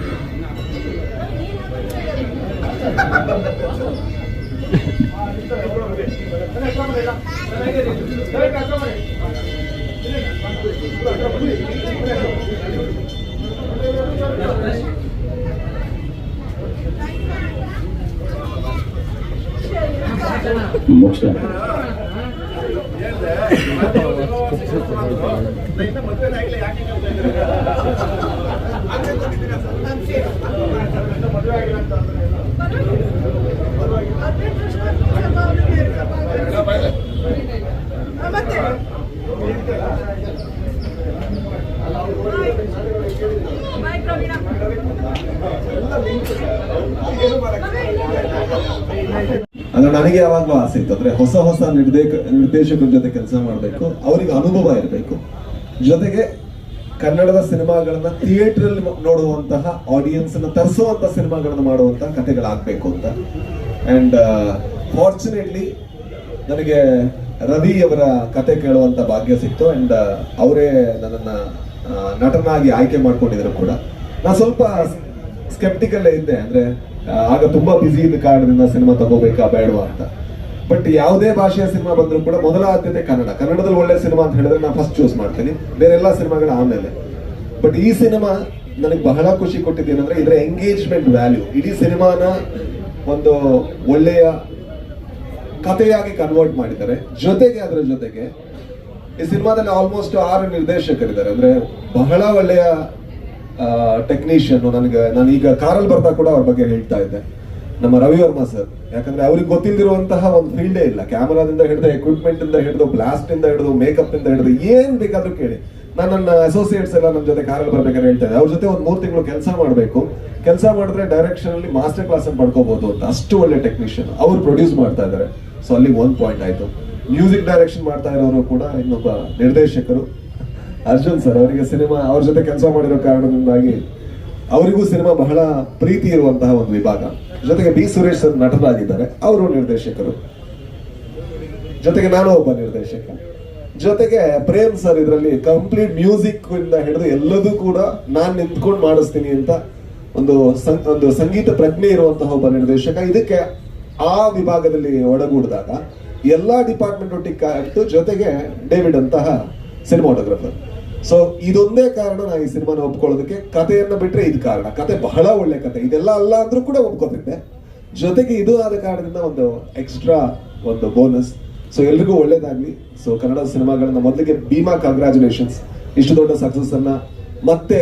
S4: ಮೋಕ್ಷ
S5: ಮತ್ತೆ
S6: ನನಗೆ ಯಾವಾಗಲೂ ಆಸೆ ಇತ್ತು. ಅಂದ್ರೆ ಹೊಸ ಹೊಸ ನಿರ್ದೇಕ, ನಿರ್ದೇಶಕರ ಜೊತೆ ಕೆಲಸ ಮಾಡಬೇಕು. ಅವರಿಗೆ ಅನುಭವ ಇರಬೇಕು. ಜೊತೆಗೆ ಕನ್ನಡದ ಸಿನಿಮಾಗಳನ್ನ ಥಿಯೇಟರ್ ಅಲ್ಲಿ ನೋಡುವಂತಹ ಆಡಿಯನ್ಸ್ ತರಿಸುವಂತ ಸಿನಿಮಾಗಳನ್ನ ಮಾಡುವಂತಹ ಕಥೆಗಳಾಗಬೇಕು ಅಂತ. ಅಂಡ್ ಫಾರ್ಚುನೇಟ್ಲಿ ನನಗೆ ರವಿ ಅವರ ಕತೆ ಕೇಳುವಂತ ಭಾಗ್ಯ ಸಿಕ್ತು. ಅಂಡ್ ಅವರೇ ನನ್ನನ್ನ ನಟನಾಗಿ ಆಯ್ಕೆ ಮಾಡ್ಕೊಂಡಿದ್ರು ಕೂಡ. ನಾ ಸ್ವಲ್ಪ ಸ್ಕೆಪ್ಟಿಕಲ್ ಇದ್ದೆ, ಅಂದ್ರೆ ಆಗ ತುಂಬಾ ಬಿಸಿ ಇದ್ದ ಕಾರಣದಿಂದ ಸಿನಿಮಾ ತಗೋಬೇಕಾ ಬೇಡವಾ ಅಂತ. ಬಟ್ ಯಾವುದೇ ಭಾಷೆಯ ಸಿನಿಮಾ ಬಂದರೂ ಕೂಡ ಮೊದಲ ಆದ್ಯತೆ ಕನ್ನಡ. ಕನ್ನಡದಲ್ಲಿ ಒಳ್ಳೆ ಸಿನಿಮಾ ಅಂತ ಹೇಳಿದ್ರೆ ನಾನು ಫಸ್ಟ್ ಚೂಸ್ ಮಾಡ್ತೀನಿ. ಬೇರೆ ಎಲ್ಲ ಸಿನಿಮಾಗಳ ಆಮೇಲೆ. ಬಟ್ ಈ ಸಿನಿಮಾ ನನಗೆ ಬಹಳ ಖುಷಿ ಕೊಟ್ಟಿದ್ದೇನೆಂದ್ರೆ ಇದರ ಎಂಗೇಜ್ಮೆಂಟ್ ವ್ಯಾಲ್ಯೂ ಇಡೀ ಸಿನಿಮಾನ ಒಂದು ಒಳ್ಳೆಯ ಕಥೆಯಾಗಿ ಕನ್ವರ್ಟ್ ಮಾಡಿದ್ದಾರೆ. ಜೊತೆಗೆ ಅದರ ಜೊತೆಗೆ ಈ ಸಿನಿಮಾದಲ್ಲಿ ಆಲ್ಮೋಸ್ಟ್ ಆರು ನಿರ್ದೇಶಕರಿದ್ದಾರೆ. ಅಂದ್ರೆ ಬಹಳ ಒಳ್ಳೆಯ ಟೆಕ್ನಿಷಿಯನ್ ನನಗೆ ನಾನು ಈಗ ಕಾರಲ್ಲಿ ಬರ್ತಾ ಕೂಡ ಅವ್ರ ಬಗ್ಗೆ ಹೇಳ್ತಾ ಇದ್ದೆ. ನಮ್ಮ ರವಿ ವರ್ಮಾ ಸರ್, ಯಾಕಂದ್ರೆ ಅವ್ರಿಗೆ ಗೊತ್ತಿಲ್ದಿರುವಂತಹ ಒಂದು ಫೀಲ್ಡೇ ಇಲ್ಲ. ಕ್ಯಾಮರಾದಿಂದ ಹಿಡಿದು ಎಕ್ವಿಪ್ಮೆಂಟ್ ಇಂದ ಹಿಡಿದು ಬ್ಲಾಸ್ಟ್ ಇಂದ ಹಿಡಿದು ಮೇಕಪ್ ಇಂದ ಹಿಡಿದು, ಏನ್ ಬೇಕಾದ್ರೂ ಕೇಳಿ. ನಾನು ನನ್ನ ಅಸೋಸಿಯೇಟ್ಸ್ ಎಲ್ಲ ನಮ್ಮ ಜೊತೆ ಕಾರಲ್ಲಿ ಬರ್ಬೇಕಾದ್ರೆ ಹೇಳ್ತಾ ಇದ್ದೆ. ಅವ್ರ ಜೊತೆ ಒಂದು ಮೂರು ತಿಂಗಳು ಕೆಲಸ ಮಾಡಬೇಕು. ಕೆಲಸ ಮಾಡಿದ್ರೆ ಡೈರೆಕ್ಷನ್ ಅಲ್ಲಿ ಮಾಸ್ಟರ್ ಕ್ಲಾಸ್ ಅನ್ನು ಪಡ್ಕೋಬಹುದು ಅಂತ. ಅಷ್ಟು ಒಳ್ಳೆ ಟೆಕ್ನಿಷಿಯನ್ ಅವ್ರು ಪ್ರೊಡ್ಯೂಸ್ ಮಾಡ್ತಾ ಇದ್ದಾರೆ. ಸೊ ಅಲ್ಲಿ ಒಂದು ಪಾಯಿಂಟ್ ಆಯ್ತು. ಮ್ಯೂಸಿಕ್ ಡೈರೆಕ್ಷನ್ ಮಾಡ್ತಾ ಇರೋರು ಕೂಡ ಇನ್ನೊಬ್ಬ ನಿರ್ದೇಶಕರು. ಅರ್ಜುನ್ ಸರ್, ಅವರಿಗೆ ಸಿನಿಮಾ ಅವ್ರ ಜೊತೆ ಕೆಲಸ ಮಾಡಿರೋ ಕಾರಣದಿಂದಾಗಿ ಅವರಿಗೂ ಸಿನಿಮಾ ಬಹಳ ಪ್ರೀತಿ ಇರುವಂತಹ ಒಂದು ವಿಭಾಗ. ಜೊತೆಗೆ ಬಿ ಸುರೇಶ್ ಸರ್ ನಟರಾಗಿದ್ದಾರೆ, ಅವರು ನಿರ್ದೇಶಕರು. ಜೊತೆಗೆ ನಾನು ಒಬ್ಬ ನಿರ್ದೇಶಕ. ಜೊತೆಗೆ ಪ್ರೇಮ್ ಸರ್ ಇದರಲ್ಲಿ ಕಂಪ್ಲೀಟ್ ಮ್ಯೂಸಿಕ್ ಇಂದ ಹಿಡಿದು ಎಲ್ಲದೂ ಕೂಡ ನಾನು ನಿಂತ್ಕೊಂಡು ಮಾಡಿಸ್ತೀನಿ ಅಂತ ಒಂದು ಒಂದು ಸಂಗೀತ ಪ್ರಜ್ಞೆ ಇರುವಂತಹ ಒಬ್ಬ ನಿರ್ದೇಶಕ. ಇದಕ್ಕೆ ಆ ವಿಭಾಗದಲ್ಲಿ ಒಡಗೂಡಿದಾಗ ಎಲ್ಲಾ ಡಿಪಾರ್ಟ್ಮೆಂಟ್ ಒಟ್ಟಿಗೆ ಜೊತೆಗೆ ಡೇವಿಡ್ ಅಂತಹ ಸಿನಿಮಾಟೋಗ್ರಫರ್ ಸೊ ಇದೊಂದೇ ಕಾರಣ ನಾನು ಈ ಸಿನಿಮಾನ ಒಪ್ಕೊಳ್ಳೋದಕ್ಕೆ ಕಥೆಯನ್ನ ಬಿಟ್ರೆ ಇದು ಕಾರಣ. ಕತೆ ಬಹಳ ಒಳ್ಳೆ ಕತೆ ಇದೆಲ್ಲ ಅಲ್ಲ ಅಂದ್ರೂ ಕೂಡ ಒಪ್ಕೋತಿದ್ದೆ ಜೊತೆಗೆ ಇದು ಆದ ಕಾರಣದಿಂದ ಒಂದು ಎಕ್ಸ್ಟ್ರಾ ಒಂದು ಬೋನಸ್ ಸೊ ಎಲ್ರಿಗೂ ಒಳ್ಳೇದಾಗ್ಲಿ. ಸೊ ಕನ್ನಡ ಸಿನಿಮಾಗಳನ್ನ ಮೊದಲಿಗೆ ಭೀಮಾ ಕಂಗ್ರ್ಯಾಚುಲೇಷನ್ಸ್ ಇಷ್ಟು ದೊಡ್ಡ ಸಕ್ಸಸ್ ಅನ್ನ ಮತ್ತೆ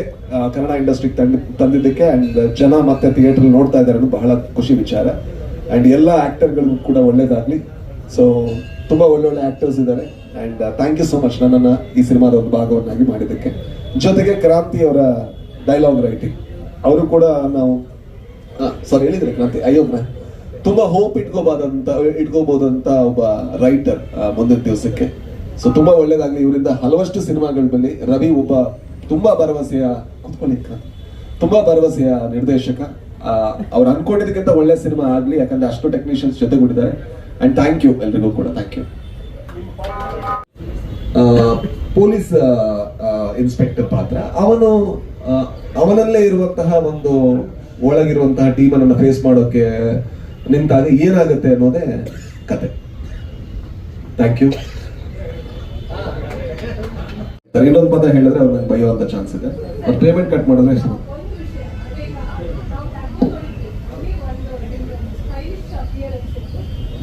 S6: ಕನ್ನಡ ಇಂಡಸ್ಟ್ರಿಗೆ ತಂದ, ತಂದಿದ್ದಕ್ಕೆ ಅಂಡ್ ಜನ ಮತ್ತೆ ಥಿಯೇಟರ್ ನೋಡ್ತಾ ಇದ್ದಾರೆ ಬಹಳ ಖುಷಿ ವಿಚಾರ. ಅಂಡ್ ಎಲ್ಲ ಆಕ್ಟರ್ಗಳಿಗೂ ಕೂಡ ಒಳ್ಳೇದಾಗ್ಲಿ. ಸೊ ತುಂಬಾ ಒಳ್ಳೊಳ್ಳೆ ಆಕ್ಟರ್ಸ್ ಇದ್ದಾರೆ. And thank you so much ನನ್ನನ್ನು ಈ ಸಿನಿಮಾದ ಒಂದು ಭಾಗವನ್ನಾಗಿ ಮಾಡಿದ್ದಕ್ಕೆ. ಜೊತೆಗೆ ಕ್ರಾಂತಿ ಅವರ ಡೈಲಾಗ್ ರೈಟಿಂಗ್ ಅವರು ಕೂಡ ನಾವು ಸಾರಿ ಹೇಳಿದ್ರೆ ಕ್ರಾಂತಿ. ಅಯ್ಯೋಮ್ನ ತುಂಬ ಹೋಪ್ ಇಟ್ಕೋಬಾದಂತ ಇಟ್ಕೋಬಹುದಂತ ಒಬ್ಬ ರೈಟರ್ ಮುಂದಿನ ದಿವಸಕ್ಕೆ. ಸೊ ತುಂಬಾ ಒಳ್ಳೇದಾಗ್ಲಿ. ಇವರಿಂದ ಹಲವಷ್ಟು ಸಿನಿಮಾಗಳ ಮೇಲೆ ರವಿ ಒಬ್ಬ ತುಂಬಾ ಭರವಸೆಯ ಕುತ್ಕೊಳ್ಳಿ. ತುಂಬಾ ಭರವಸೆಯ ನಿರ್ದೇಶಕ. ಅವ್ರು ಅನ್ಕೊಂಡಿದ್ದಕ್ಕಿಂತ ಒಳ್ಳೆ ಸಿನಿಮಾ ಆಗ್ಲಿ. ಯಾಕಂದ್ರೆ ಅಷ್ಟು ಟೆಕ್ನಿಷಿಯನ್ಸ್ ಜೊತೆಗೂಡಿದ್ದಾರೆ. ಅಂಡ್ ಥ್ಯಾಂಕ್ ಯು ಎಲ್ರಿಗೂ ಕೂಡ. ಥ್ಯಾಂಕ್ ಯು ಪೊಲೀಸ್ ಇನ್ಸ್ಪೆಕ್ಟರ್ ಪಾತ್ರ. ಅವನು ಅವನಲ್ಲೇ ಇರುವಂತಹ ಒಂದು ಒಳಗಿರುವಂತಹ ಟೀಮ್ ಅನ್ನ ಫೇಸ್ ಮಾಡೋಕೆ ನಿಂತಾಗ ಏನಾಗುತ್ತೆ ಅನ್ನೋದೇ ಕತೆ. ಥ್ಯಾಂಕ್ ಯು ಇನ್ನೊಂದು ಪದ ಹೇಳಿದ್ರೆ ಅವ್ರು ನಂಗೆ ಅಂತ ಚಾನ್ಸ್ ಇದೆ. ಅವ್ರು ಪೇಮೆಂಟ್ ಕಟ್ ಮಾಡಿದ್ರೆ ಎಷ್ಟು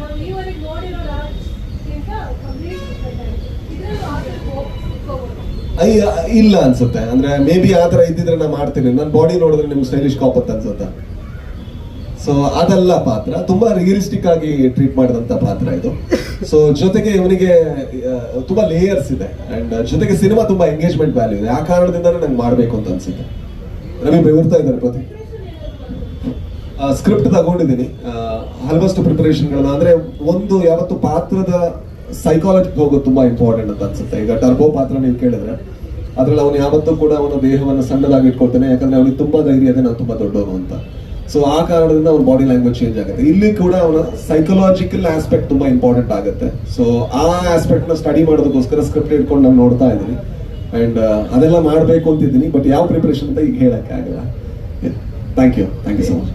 S7: ನಾವು ಈವರೆಗೆ ನೋಡಿರೋದಕ್ಕಿಂತ ಕಂಪ್ಲೀಟ್ ಇದ್ರಲ್ಲೂ ಆಗಬೇಕು
S6: ಅಯ್ಯ ಇಲ್ಲ ಅನ್ಸುತ್ತೆ. ಅಂದ್ರೆ ಮೇ ಬಿ ಆ ತರ ಇದ್ದಿದ್ರೆ ನಾನು ಮಾಡ್ತೀನಿ. ನನ್ನ ಬಾಡಿ ನೋಡಿದ್ರೆ ನಿಮ್ಗೆ ಸ್ಟೈಲಿಶ್ ಕಾಪತ್ ಅನ್ಸುತ್ತೆ. ಸೊ ಅದಲ್ಲ ಪಾತ್ರ. ತುಂಬಾ ರಿಯಲಿಸ್ಟಿಕ್ ಆಗಿ ಟ್ರೀಟ್ ಮಾಡಿದಂತ ಪಾತ್ರ ಇದು. ಸೊ ಜೊತೆಗೆ ಇವನಿಗೆ ತುಂಬಾ ಲೇಯರ್ಸ್ ಇದೆ. ಅಂಡ್ ಜೊತೆಗೆ ಸಿನಿಮಾ ತುಂಬಾ ಎಂಗೇಜ್ಮೆಂಟ್ ವ್ಯಾಲ್ಯೂ ಇದೆ. ಆ ಕಾರಣದಿಂದಾನೇ ನಂಗೆ ಮಾಡ್ಬೇಕು ಅಂತ ಅನ್ಸುತ್ತೆ. ರವಿ ಬೆವರ್ತಾ ಇದ್ದಾರೆ ಪ್ರತಿ. ಸ್ಕ್ರಿಪ್ಟ್ ತಗೊಂಡಿದ್ದೀನಿ. ಆಲ್ಮೋಸ್ಟ್ ಪ್ರಿಪರೇಷನ್ಗಳನ್ನ ಅಂದ್ರೆ ಒಂದು ಯಾವತ್ತು ಪಾತ್ರದ ಸೈಕಾಲಜಿಗೆ ಹೋಗೋದು ತುಂಬಾ ಇಂಪಾರ್ಟೆಂಟ್ ಅಂತ ಅನ್ಸುತ್ತೆ. ಈಗ ಟರ್ಬೋ ಪಾತ್ರ ನೀವು ಕೇಳಿದ್ರೆ ಅದ್ರಲ್ಲಿ ಅವನು ಯಾವತ್ತೂ ಕೂಡ ಅವನ ದೇಹವನ್ನು ಸಣ್ಣದಾಗಿ ಇಟ್ಕೊಳ್ತಾನೆ ಯಾಕಂದ್ರೆ ಅವನಿಗೆ ತುಂಬಾ ಧೈರ್ಯ ಇದೆ ನಾನು ತುಂಬಾ ದೊಡ್ಡವನು ಅಂತ. ಸೊ ಆ ಕಾರಣದಿಂದ ಅವನ ಬಾಡಿ ಲ್ಯಾಂಗ್ವೇಜ್ ಚೇಂಜ್ ಆಗುತ್ತೆ. ಇಲ್ಲಿ ಕೂಡ ಅವನ ಸೈಕಲಾಜಿಕಲ್ ಆಸ್ಪೆಕ್ಟ್ ತುಂಬಾ ಇಂಪಾರ್ಟೆಂಟ್ ಆಗುತ್ತೆ. ಸೊ ಆ ಆಸ್ಪೆಕ್ಟ್ನ ಸ್ಟಡಿ ಮಾಡೋದಕ್ಕೋಸ್ಕರ ಸ್ಕ್ರಿಪ್ಟ್ ಇಟ್ಕೊಂಡು ನಾನು ನೋಡ್ತಾ ಇದ್ದೀನಿ. ಅಂಡ್ ಅದೆಲ್ಲ ಮಾಡಬೇಕು ಅಂತಿದ್ದೀನಿ ಬಟ್ ಯಾವ ಪ್ರಿಪರೇಷನ್ ಅಂತ ಈಗ ಹೇಳಕ್ಕೆ ಆಗಲ್ಲ. Thank you thank you so much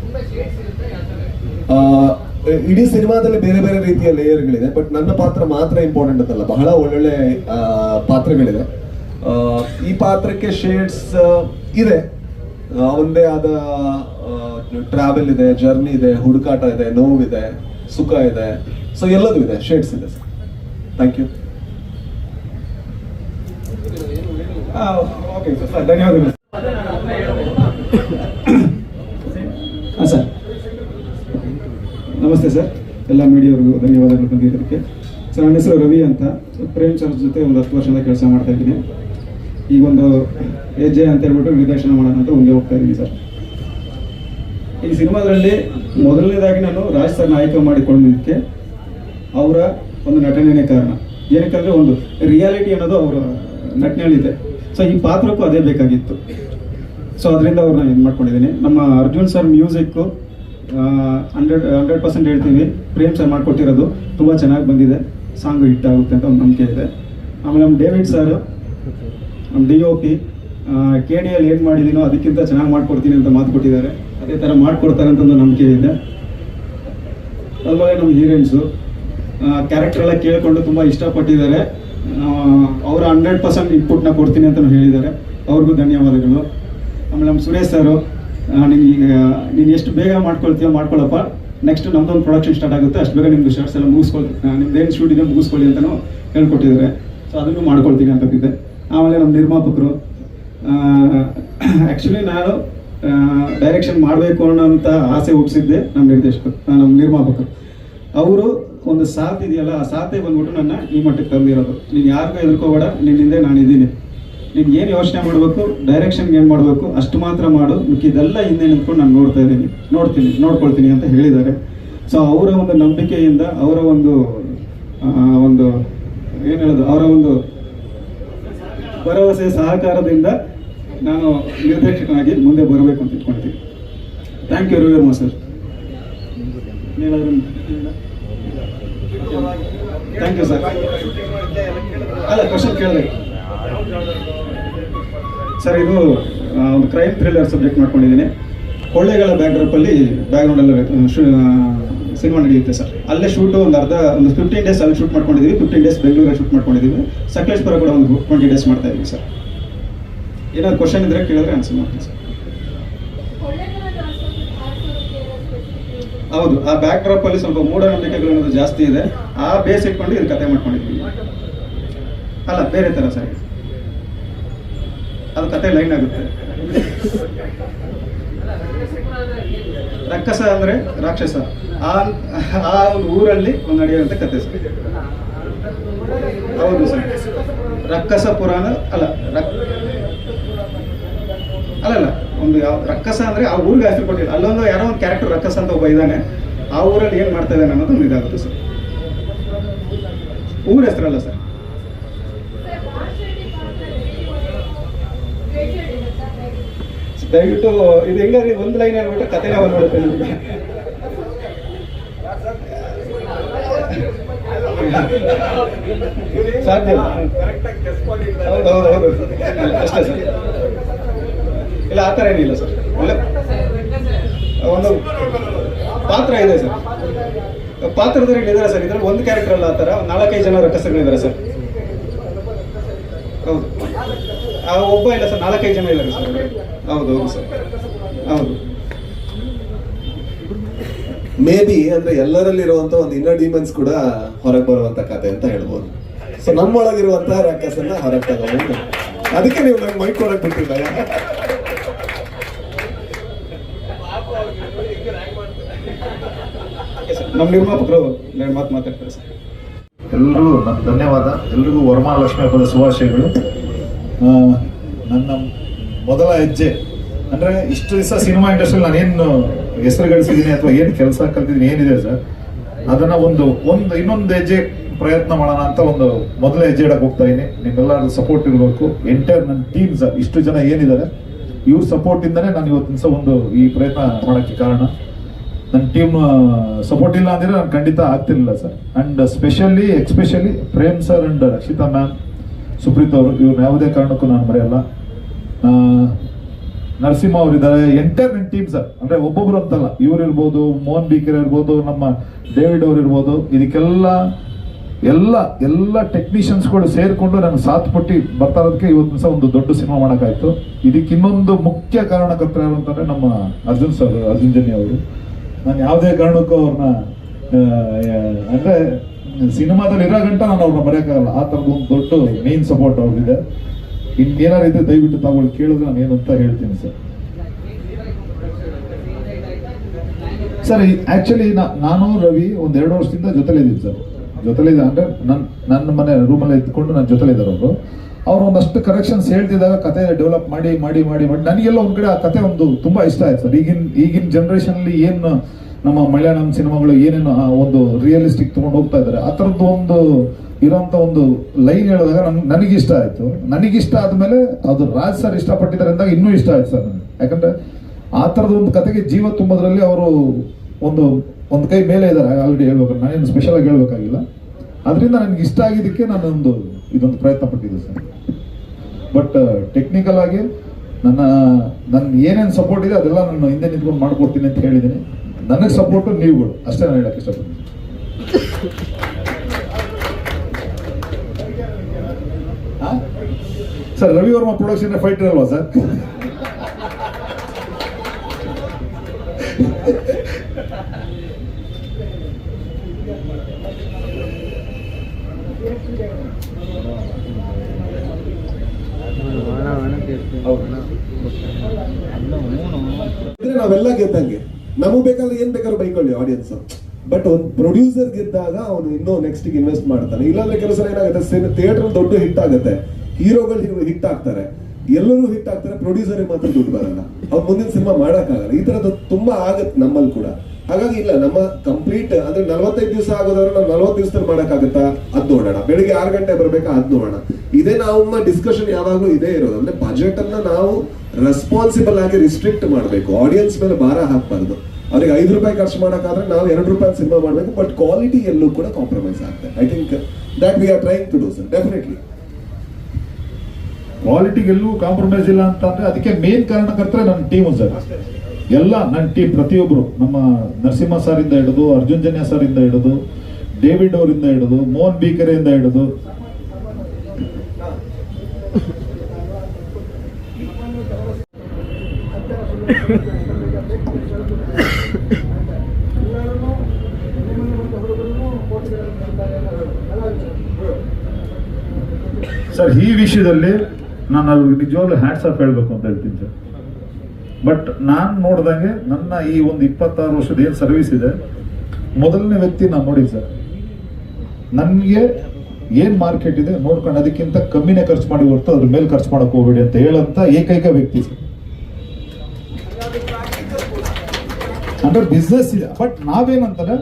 S6: ಇಡೀ ಸಿನಿಮಾದಲ್ಲಿ ಬೇರೆ ಬೇರೆ ರೀತಿಯ ಲೇಯರ್ಗಳಿದೆ, ಬಟ್ ನನ್ನ ಪಾತ್ರ ಮಾತ್ರ ಇಂಪಾರ್ಟೆಂಟ್ ಅಂತಲ್ಲ. ಬಹಳ ಒಳ್ಳೊಳ್ಳೆ ಪಾತ್ರಗಳಿದೆ. ಈ ಪಾತ್ರಕ್ಕೆ ಶೇಡ್ಸ್ ಇದೆ. ಒಂದೇ ಆದ ಟ್ರಾವೆಲ್ ಇದೆ ಜರ್ನಿ ಇದೆ, ಹುಡುಕಾಟ ಇದೆ, ನೋವಿದೆ, ಸುಖ ಇದೆ. ಸೊ ಎಲ್ಲದೂ ಇದೆ, ಶೇಡ್ಸ್ ಇದೆ ಥ್ಯಾಂಕ್ ಯು
S8: ಓಕೆ ಸರ್, ಧನ್ಯವಾದಗಳು ಹಾಂ ಸರ್ ನಮಸ್ತೆ ಸರ್ ಎಲ್ಲ ಮೀಡಿಯಾವ್ರಿಗೂ ಧನ್ಯವಾದಗಳು ಬಂದಿರೋದಕ್ಕೆ ಸರ್, ನನ್ನ ಹೆಸರು ರವಿ ಅಂತ. ಪ್ರೇಮ್ ಸರ್ ಜೊತೆ ಒಂದು ಹತ್ತು ವರ್ಷದ ಕೆಲಸ ಮಾಡ್ತಾ ಇದ್ದೀನಿ. ಈಗ ಒಂದು ಜೆ ಅಂತ ಹೇಳ್ಬಿಟ್ಟು ನಿರ್ದೇಶನ ಮಾಡೋಣ ಅಂತ ಮುಂದೆ ಹೋಗ್ತಾ ಇದ್ದೀನಿ ಸರ್. ಈ ಸಿನಿಮಾದಲ್ಲಿ ಮೊದಲನೇದಾಗಿ ನಾನು ರಾಜ್ ಸರ್ನ ಆಯ್ಕೆ ಮಾಡಿಕೊಂಡಿದ್ದಕ್ಕೆ ಅವರ ಒಂದು ನಟನೆಯೇ ಕಾರಣ. ಏನಕ್ಕಂದರೆ ಒಂದು ರಿಯಾಲಿಟಿ ಅನ್ನೋದು ಅವರ ನಟನೆಯಲ್ಲಿದೆ. ಸೊ ಈ ಪಾತ್ರಕ್ಕೂ ಅದೇ ಬೇಕಾಗಿತ್ತು. ಸೊ ಅದರಿಂದ ಅವ್ರನ್ನ ಇದು ಮಾಡ್ಕೊಂಡಿದ್ದೀನಿ. ನಮ್ಮ Arjun sir music hundred hundred percent ಹೇಳ್ತೀವಿ. ಪ್ರೇಮ್ ಸರ್ ಮಾಡಿಕೊಟ್ಟಿರೋದು ತುಂಬ ಚೆನ್ನಾಗಿ ಬಂದಿದೆ. ಸಾಂಗು ಹಿಟ್ ಆಗುತ್ತೆ ಅಂತ ಒಂದು ನಂಬಿಕೆ ಇದೆ. ಆಮೇಲೆ ನಮ್ಮ ಡೇವಿಡ್ ಸರ್ ನಮ್ಮ D O P K D L ಏನು ಮಾಡಿದ್ದೀನೋ ಅದಕ್ಕಿಂತ ಚೆನ್ನಾಗಿ ಮಾಡ್ಕೊಡ್ತೀನಿ ಅಂತ ಮಾತು ಕೊಟ್ಟಿದ್ದಾರೆ. ಅದೇ ಥರ ಮಾಡಿಕೊಡ್ತಾರೆ ಅಂತ ಒಂದು ನಂಬಿಕೆ ಇದೆ. ಆಮೇಲೆ ನಮ್ಮ ಹೀರೋಯಿನ್ಸು ಕ್ಯಾರೆಕ್ಟರ್ ಎಲ್ಲ ಕೇಳಿಕೊಂಡು ತುಂಬ ಇಷ್ಟಪಟ್ಟಿದ್ದಾರೆ. ಅವರ ಹಂಡ್ರೆಡ್ ಪರ್ಸೆಂಟ್ ಇನ್ಪುಟ್ನ ಕೊಡ್ತೀನಿ ಅಂತ ಹೇಳಿದ್ದಾರೆ ಅವ್ರಿಗೂ ಧನ್ಯವಾದಗಳು. ಆಮೇಲೆ ನಮ್ಮ ಸುರೇಶ್ ಸರು ನೀನು ನೀನು ಎಷ್ಟು ಬೇಗ ಮಾಡ್ಕೊಳ್ತೀಯೋ ಮಾಡ್ಕೊಳ್ಳಪ್ಪ ನೆಕ್ಸ್ಟ್ ನಮ್ದೊಂದು ಪ್ರೊಡಕ್ಷನ್ ಸ್ಟಾರ್ಟ್ ಆಗುತ್ತೆ. ಅಷ್ಟು ಬೇಗ ನಿಮ್ದು ಶರ್ಟ್ಸ್ ಎಲ್ಲ ಮುಗಿಸ್ಕೊಳ್ ನಿಮ್ದು ಏನು ಶೂಟ್ ಇದೆ ಮುಗಿಸ್ಕೊಳ್ಳಿ ಅಂತಲೂ ಹೇಳ್ಕೊಟ್ಟಿದ್ದಾರೆ. ಸೊ ಅದನ್ನು ಮಾಡ್ಕೊಳ್ತೀನಿ ಅಂತಂದಿದ್ದೆ ಆಮೇಲೆ ನಮ್ಮ ನಿರ್ಮಾಪಕರು ಆ್ಯಕ್ಚುಲಿ ನಾನು ಡೈರೆಕ್ಷನ್ ಮಾಡಬೇಕು ಅನ್ನೋಂಥ ಆಸೆ ಹುಟ್ಟಿಸಿದ್ದೆ ನಮ್ಮ ನಿರ್ದೇಶಕರು ನಮ್ಮ ನಿರ್ಮಾಪಕರು. ಅವರು ಒಂದು ಸಾಥ್ ಇದೆಯಲ್ಲ, ಆ ಸಾಥೆ ಬಂದ್ಬಿಟ್ಟು ನನ್ನ ಈ ಮಟ್ಟಕ್ಕೆ ತಂದಿರೋದು. ನೀನು ಯಾರಿಗೂ ಎದುರ್ಕೋಬೇಡ ನಿನ್ನಿಂದೆ ನಾನಿದ್ದೀನಿ. ನೀನು ಏನು ಯೋಚನೆ ಮಾಡಬೇಕು? ಡೈರೆಕ್ಷನ್ಗೆ ಏನು ಮಾಡಬೇಕು? ಅಷ್ಟು ಮಾತ್ರ ಮಾಡು. ಇದೆಲ್ಲ ಹಿಂದೆ ನಿಂತ್ಕೊಂಡು ನಾನು ನೋಡ್ತಾ ಇದ್ದೀನಿ. ನೋಡ್ತೀನಿ, ನೋಡ್ಕೊಳ್ತೀನಿ ಅಂತ ಹೇಳಿದ್ದಾರೆ. ಸೊ ಅವರ ಒಂದು ನಂಬಿಕೆಯಿಂದ, ಅವರ ಒಂದು ಒಂದು, ಏನು ಹೇಳೋದು? ಅವರ ಒಂದು ಭರವಸೆ, ಸಹಕಾರದಿಂದ ನಾನು ನಿರ್ದೇಶಕನಾಗಿ ಮುಂದೆ ಬರಬೇಕು ಅಂತ ಇಟ್ಕೊಳ್ತೀನಿ thank you Ravivarma sir thank you sir ಅಲ್ಲ ಕ್ವಶನ್ ಕೇಳಿದೆ ಸರ್, ಇದು ಒಂದು ಕ್ರೈಮ್ ಥ್ರಿಲ್ಲರ್ ಸಬ್ಜೆಕ್ಟ್ ಮಾಡ್ಕೊಂಡಿದ್ದೀನಿ. ಕೊಳ್ಳೆಗಳ ಬ್ಯಾಕ್ಗ್ರೌಂಡಲ್ಲಿ ಸಿನಿಮಾ ನಡೆಯುತ್ತೆ ಸರ್. ಅಲ್ಲೇ ಶೂಟು ಒಂದು ಅರ್ಧ, ಒಂದು ಫಿಫ್ಟೀನ್ ಡೇಸ್ ಅಲ್ಲಿ ಶೂಟ್ ಮಾಡ್ಕೊಂಡಿದ್ದೀವಿ ಫಿಫ್ಟೀನ್ ಡೇಸ್ ಬೆಂಗಳೂರಲ್ಲಿ ಶೂಟ್ ಮಾಡ್ಕೊಂಡಿದ್ದೀವಿ ಸಕಲೇಶ್ಪುರ ಕೂಡ ಒಂದು ಟ್ವೆಂಟಿ ಡೇಸ್ ಮಾಡ್ತಾ ಇದ್ದೀವಿ ಸರ್. ಏನಾದ್ರು ಕ್ವಶನ್ ಇದ್ರೆ ಕೇಳಿದ್ರೆ ಆನ್ಸರ್ ಮಾಡ್ತೀನಿ ಸರ್. ಹೌದು, ಆ ಬ್ಯಾಕ್ ಡ್ರಾಪ್ ಅಲ್ಲಿ ಸ್ವಲ್ಪ ಮೂಢನಂಬಿಕೆಗಳು ಅನ್ನೋದು ಜಾಸ್ತಿ ಇದೆ, ಆ ಬೇಸ್ ಇಟ್ಕೊಂಡು ಇದು ಕತೆ ಮಾಡ್ಕೊಂಡಿದ್ವಿ. ಅಲ್ಲ, ಬೇರೆ ತರ ಸರ್. ಅದು ಕತೆ ಲೈನ್ ಆಗುತ್ತೆ. ರಕ್ಕಸ ಅಂದ್ರೆ ರಾಕ್ಷಸ. ಆ ಆ ಒಂದು ಊರಲ್ಲಿ ಒಂದು ನಡೆಯುವಂತ ಕತೆ ಸರ್. ಹೌದು ಸರ್. ರಕ್ಕಸ ಪುರಾಣ ಅಲ್ಲ ಅಲ್ಲಲ್ಲ ಒಂದು ಯಾವ ರಕ್ಕಸ ಅಂದ್ರೆ ಆ ಊರಿಗೆ ಹೆಸರು ಕೊಟ್ಟಿಲ್ಲ. ಅಲ್ಲೊಂದು ಯಾರೋ ಒಂದು ಕ್ಯಾರೆಕ್ಟರ್ ರಕ್ಕಸ ಅಂತ ಒಬ್ಬ ಇದ್ದಾನೆ. ಆ ಊರಲ್ಲಿ ಏನ್ ಮಾಡ್ತಾ ಇದ್ದಾನೆ ಅನ್ನೋದು ಇದಾಗುತ್ತೆ ಸರ್. ಊರ ಹೆಸರಲ್ಲ ಸರ್
S7: ಸರ್, ಲಾಸ್ಟ್ ರೇಟಿಂಗ್ ಪಾತ್ರ ರೇಟೆಡ್ ಇರುತ್ತಾ? ಹೇಗೆ?
S8: ದಯವಿಟ್ಟು ಇದು ಹೆಂಗಾದ್ರೆ ಒಂದು ಲೈನ್ ಹೇಳ್ಬಿಟ್ಟು ಕತೆ ಬಂದ್ಬಿಡುತ್ತೆ ನಿಮ್ಗೆ ಸಾಧ್ಯ. ಹೌದು. ಅಷ್ಟೇ ಸರ್. ಇಲ್ಲ, ಆ ಥರ ಏನಿಲ್ಲ ಸರ್. ಒಂದು ಪಾತ್ರ ಇದೆ ಸರ್. ಪಾತ್ರದಲ್ಲಿ ಇದಾರೆ ಸರ್. ಇದ್ರಲ್ಲಿ ಒಂದು ಕ್ಯಾರೆಕ್ಟರ್ ಅಲ್ಲ ಆ ಥರ. ನಾಲ್ಕೈದು ಜನ ರಕ್ಕಸಗಳಿದ್ದಾರೆ ಸರ್. ಹೌದು. ಒಬ್ಬ ಇಲ್ಲ ಸರ್ ನಾಲ್ಕೈದು ಜನ ಇದ್ದಾರೆ ಸರ್. ಹೌದು ಹೌದು ಸರ್. ಹೌದು.
S6: ಮೇ ಬಿ ಅಂದ್ರೆ ಎಲ್ಲರಲ್ಲಿರುವಂತ ಒಂದು ಇನ್ನರ್ ಡಿಮನ್ಸ್ ಕೂಡ ಹೊರಗೆ ಬರುವಂತ ಕತೆ ಅಂತ ಹೇಳ್ಬೋದು. ಸೊ ನಮ್ಮೊಳಗಿರುವಂತಹ ರಾಕಸನ್ನ ಹೊರಗೆ ತಗೋಬಹುದು ಅದಕ್ಕೆ ನೀವು ನಂಗೆ ಮೈಕ್ ಕೊಡಕ್ ಬಿಟ್ಟಿಲ್ಲ.
S8: ನಮ್ಮ ನಿರ್ಮಾಪಕರು ಎರಡು ಮಾತು ಮಾತಾಡ್ತಾರೆ ಸರ್
S9: ಎಲ್ಲರೂ ಧನ್ಯವಾದ. ಎಲ್ರಿಗೂ ವರಮಹಾಲಕ್ಷ್ಮಿ ಹಬ್ಬದ ಶುಭಾಶಯಗಳು. ನನ್ನ ಮೊದಲ ಹೆಜ್ಜೆ. ಅಂದ್ರೆ ಇಷ್ಟು ದಿವಸ ಸಿನಿಮಾ ಇಂಡಸ್ಟ್ರಿಯಲ್ಲಿ ನಾನೇನು ಹೆಸರು ಗಳಿಸಿದ್ದೀನಿ ಅಥವಾ ಏನು ಕೆಲಸ ಕಲ್ತಿದ್ದೀನಿ ಏನಿದೆ ಸರ್? ಅದನ್ನ ಒಂದು ಒಂದು, ಇನ್ನೊಂದು ಹೆಜ್ಜೆ ಪ್ರಯತ್ನ ಮಾಡೋಣ ಅಂತ ಒಂದು ಮೊದಲ ಹೆಜ್ಜೆ ಇಡಕ್ಕೆ ಹೋಗ್ತಾ ಇದ್ದೀನಿ. ನಿಮ್ಮೆಲ್ಲರ ಸಪೋರ್ಟ್ ಇರಬೇಕು. ಎಂಟೈರ್ ನನ್ನ ಟೀಮ್ ಸರ್, ಇಷ್ಟು ಜನ ಏನಿದ್ದಾರೆ, ಇವ್ರ ಸಪೋರ್ಟ್ ಇಂದಾನೆ ನಾನು ಇವತ್ತಿನ ಸಹ ಒಂದು ಈ ಪ್ರಯತ್ನ ಮಾಡೋಕ್ಕೆ ಕಾರಣ. ನನ್ನ ಟೀಮ್ ಸಪೋರ್ಟ್ ಇಲ್ಲ ಅಂದರೆ ನಾನು ಖಂಡಿತ ಆಗ್ತಿರಲಿಲ್ಲ sir. And specially especially Prem sir and Rakshita ma'am Supreeth ಅವರು ಇವ್ರನ್ನ ಯಾವುದೇ ಕಾರಣಕ್ಕೂ ನಾನು ಮರೆಯಲ್ಲ. ನರಸಿಂಹ ಅವರಿದ್ದಾರೆ. ಎಂಟೈರ್ ನನ್ನ ಟೀಮ್ ಸರ್ ಅಂದ್ರೆ ಒಬ್ಬೊಬ್ರು ಅಂತಲ್ಲ. ಇವ್ರು ಇರ್ಬೋದು, ಮೋಹನ್ ಬೀಕರ್ ಇರ್ಬೋದು, ನಮ್ಮ ಡೇವಿಡ್ ಅವ್ರು ಇರ್ಬೋದು. ಇದಕ್ಕೆಲ್ಲ ಎಲ್ಲ ಎಲ್ಲ ಟೆಕ್ನಿಷಿಯನ್ಸ್ಗಳು ಸೇರಿಕೊಂಡು ನನಗೆ ಸಾಥ್ ಪಟ್ಟಿ ಬರ್ತಾ ಇರೋದಕ್ಕೆ ಇವತ್ತು ಸಹ ಒಂದು ದೊಡ್ಡ ಸಿನಿಮಾ ಮಾಡೋಕ್ಕಾಯ್ತು. ಇದಕ್ಕೆ ಇನ್ನೊಂದು ಮುಖ್ಯ ಕಾರಣಕರ್ತರು ಯಾರು ಅಂತಂದ್ರೆ ನಮ್ಮ ಅರ್ಜುನ್ ಸರ್ ಅರ್ಜುನ್ ಜನಿ ಅವರು. ನಾನು ಯಾವುದೇ ಕಾರಣಕ್ಕೂ ಅವ್ರನ್ನ ಅಂದ್ರೆ ಸಿನಿಮಾದಲ್ಲಿ ಇರೋ ಗಂಟ ನಾನು ಅವ್ರನ್ನ ಮರೆಯೋಕ್ಕಾಗಲ್ಲ. ಆ ಥರದ್ದು ಒಂದು ದೊಡ್ಡ ಮೇನ್ ಸಪೋರ್ಟ್ ಅವ್ರಿದೆ ಇನ್ನೇನಾರು ಇದ್ರೆ ದಯವಿಟ್ಟು ತಾವುಗಳು ಕೇಳಿದ್ರೆ ನಾನು ಏನು ಅಂತ ಹೇಳ್ತೀನಿ ಸರ್. ಸರ್ ಆಕ್ಚುಲಿ ನಾನು, ರವಿ ಒಂದ್ ಎರಡು ವರ್ಷದಿಂದ ಜೊತೆಲಿದ್ದೀನಿ ಸರ್. ಜೊತೆಲಿದ್ದೆ ಅಂದ್ರೆ ನನ್ನ ನನ್ನ ಮನೆ ರೂಮಲ್ಲಿ ಇದ್ಕೊಂಡು ನನ್ನ ಜೊತೆಲಿದ್ದಾರೆ ಅವರು. ಅವ್ರು ಒಂದಷ್ಟು ಕರೆಕ್ಷನ್ಸ್ ಹೇಳ್ತಿದ್ದಾಗ ಕತೆ ಡೆವಲಪ್ ಮಾಡಿ ಮಾಡಿ ಮಾಡಿ ಮಾಡಿ. ನನಗೆಲ್ಲ ಒಂದ್ ಕಡೆ ಆ ಕತೆ ಒಂದು ತುಂಬಾ ಇಷ್ಟ ಆಯ್ತು ಸರ್. ಈಗಿನ ಈಗಿನ ಜನರೇಷನ್ ಅಲ್ಲಿ ಏನು ನಮ್ಮ ಮಲಯಾಳಂ ಸಿನಿಮಾಗಳು ಏನೇನು ಒಂದು ರಿಯಲಿಸ್ಟಿಕ್ ತಗೊಂಡು ಹೋಗ್ತಾ ಇದ್ದಾರೆ ಆ ಥರದ್ದು ಒಂದು ಇರೋಂಥ ಒಂದು ಲೈನ್ ಹೇಳಿದಾಗ ನನ್ ನನಗೆ ಇಷ್ಟ ಆಯ್ತು. ನನಗಿಷ್ಟ ಆದಮೇಲೆ ಅದು ರಾಜ್ ಸರ್ ಇಷ್ಟಪಟ್ಟಿದ್ದಾರೆ ಅಂದಾಗ ಇನ್ನೂ ಇಷ್ಟ ಆಯ್ತು ಸರ್ ನನಗೆ. ಯಾಕಂದ್ರೆ ಆ ಥರದ ಒಂದು ಕತೆಗೆ ಜೀವ ತುಂಬೋದ್ರಲ್ಲಿ ಅವರು ಒಂದು ಒಂದು ಕೈ ಮೇಲೆ ಇದ್ದಾರೆ ಆಲ್ರೆಡಿ ಹೇಳ್ಬೇಕು. ನಾನೇನು ಸ್ಪೆಷಲ್ ಆಗಿ ಹೇಳ್ಬೇಕಾಗಿಲ್ಲ. ಅದರಿಂದ ನನಗೆ ಇಷ್ಟ ಆಗಿದ್ದಕ್ಕೆ ನಾನೊಂದು ಇದೊಂದು ಪ್ರಯತ್ನ ಪಟ್ಟಿದ್ದೆ ಸರ್ ಬಟ್ ಟೆಕ್ನಿಕಲ್ ಆಗಿ ನನ್ನ ನನ್ನ ಏನೇನು ಸಪೋರ್ಟ್ ಇದೆ ಅದೆಲ್ಲ ನಾನು ಹಿಂದೆ ನಿಂತ್ಕೊಂಡು ಮಾಡ್ಕೊಡ್ತೀನಿ ಅಂತ ಹೇಳಿದ್ದೀನಿ. ನನಗೆ ಸಪೋರ್ಟು ನೀವುಗಳು ಅಷ್ಟೇ ನಾನು ಹೇಳಕ್ಕೆ ಇಷ್ಟಪಡ್ತೀನಿ. Sir Ravi Varma production fighter ಅಲ್ವಾ ಸರ್? ಹೌದು.
S6: ಇದ್ರೆ ನಾವೆಲ್ಲ ಗೆದ್ದಂಗೆ. ನಮಗ್ ಬೇಕಾದ್ರೆ ಏನ್ ಬೇಕಾದ್ರೂ ಬೈಕೊಳ್ಳಿ ಆಡಿಯನ್ಸ್ ಬಟ್ ಒಂದು ಪ್ರೊಡ್ಯೂಸರ್ ಗೆದ್ದಾಗ ಅವನು ಇನ್ನೂ ನೆಕ್ಸ್ಟ್ ಇನ್ವೆಸ್ಟ್ ಮಾಡ್ತಾನೆ. ಇಲ್ಲಾಂದ್ರೆ ಕೆಲಸ ಏನಾಗುತ್ತೆ ಥಿಯೇಟರ್ ದೊಡ್ಡ ಹಿಟ್ ಆಗುತ್ತೆ. ಹೀರೋಗಳು ಹಿಟ್ ಆಗ್ತಾರೆ. ಎಲ್ಲರೂ ಹಿಟ್ ಆಗ್ತಾರೆ ಪ್ರೊಡ್ಯೂಸರ್ ಮಾತ್ರ ದುಡ್ಡು ಬರಲ್ಲ. ಅವ್ರು ಮುಂದಿನ ಸಿನಿಮಾ ಮಾಡೋಕ್ಕಾಗಲ್ಲ. ಈ ತರದ್ದು ತುಂಬಾ ಆಗತ್ತೆ ನಮ್ಮಲ್ಲಿ ಕೂಡ. ಹಾಗಾಗಿ ಇಲ್ಲ, ನಮ್ಮ ಕಂಪ್ಲೀಟ್ ಅಂದ್ರೆ ನಲ್ವತ್ತೈದು ದಿವಸ ಆಗೋದಾದ್ರೆ ನಾವು ನಲವತ್ತು ದಿವಸದಲ್ಲಿ ಮಾಡೋಕ್ಕಾಗತ್ತಾ? ಅದು ನೋಡೋಣ. ಬೆಳಿಗ್ಗೆ ಆರು ಗಂಟೆ ಬರಬೇಕಾ? ಅದು ನೋಡೋಣ. ಇದೇ ನಾವು ಡಿಸ್ಕಷನ್ ಯಾವಾಗಲೂ ಇದೇ ಇರೋದು. ಅಂದ್ರೆ ಬಜೆಟ್ ಅನ್ನ ನಾವು ರೆಸ್ಪಾನ್ಸಿಬಲ್ ಆಗಿ ರಿಸ್ಟ್ರಿಕ್ಟ್ ಮಾಡಬೇಕು. ಆಡಿಯನ್ಸ್ ಮೇಲೆ ಭಾರ ಹಾಕ್ಬಾರ್ದು. ಅವ್ರಿಗೆ ಐದು ರೂಪಾಯಿ ಖರ್ಚು ಮಾಡೋಕ್ಕಾದ್ರೆ ನಾವು ಎರಡು ರೂಪಾಯಿ ಸಿನಿಮಾ ಮಾಡಬೇಕು ಬಟ್ ಕ್ವಾಲಿಟಿ ಎಲ್ಲೂ ಕೂಡ ಕಾಂಪ್ರಮೈಸ್ ಆಗ್ತದೆ I think that we are trying to do sir definitely
S9: ಕ್ವಾಲಿಟಿಗೆಲ್ಲೂ compromise ಇಲ್ಲ ಅಂತ ಅಂದ್ರೆ ಅದಕ್ಕೆ ಮೇನ್ ಕಾರಣಕರ್ತರೆ ನನ್ನ ಟೀಮ್ ಸರ್ ಎಲ್ಲ ನನ್ನ ಟೀಮ್ ಪ್ರತಿಯೊಬ್ಬರು ನಮ್ಮ ನರಸಿಂಹ ಸರ್ ಇಂದ ಹಿಡಿದು ಅರ್ಜುನ್ ಜನ್ಯ ಸರ್ ಇಂದ ಹಿಡಿದು ಡೇವಿಡ್ ಅವರಿಂದ ಹಿಡಿದು ಮೋಹನ್ ಬೀಕರೆಯಿಂದ ಹಿಡಿದು. ಸರ್ ಈ ವಿಷಯದಲ್ಲಿ ನಾನು ಅವ್ರಿಗೆ ನಿಜವಾಗ್ಲೂ ಹ್ಯಾಂಡ್ಸ್ ಆಫ್ ಹೇಳ್ಬೇಕು ಅಂತ ಹೇಳ್ತೀನಿ ಸರ್ ಬಟ್ ನಾನು ನೋಡ್ದಂಗೆ ನನ್ನ ಈ ಒಂದು ಇಪ್ಪತ್ತಾರು ವರ್ಷದ ಏನು ಸರ್ವಿಸ್ ಇದೆ, ಮೊದಲನೇ ವ್ಯಕ್ತಿ ನಾನು ನೋಡಿ ಸರ್ ನನಗೆ ಏನು ಮಾರ್ಕೆಟ್ ಇದೆ ನೋಡ್ಕೊಂಡು ಅದಕ್ಕಿಂತ ಕಮ್ಮಿನೇ ಖರ್ಚು ಮಾಡಿ ಹೊರತು ಅದ್ರ ಮೇಲೆ ಖರ್ಚು ಮಾಡೋಕೆ ಹೋಗ್ಬೇಡಿ ಅಂತ ಹೇಳಂತ ಏಕೈಕ ವ್ಯಕ್ತಿ ಸರ್ ಅಂದ್ರೆ ಬಿಸ್ನೆಸ್ ಇದೆ. ಬಟ್ ನಾವೇನಂತಾರೆ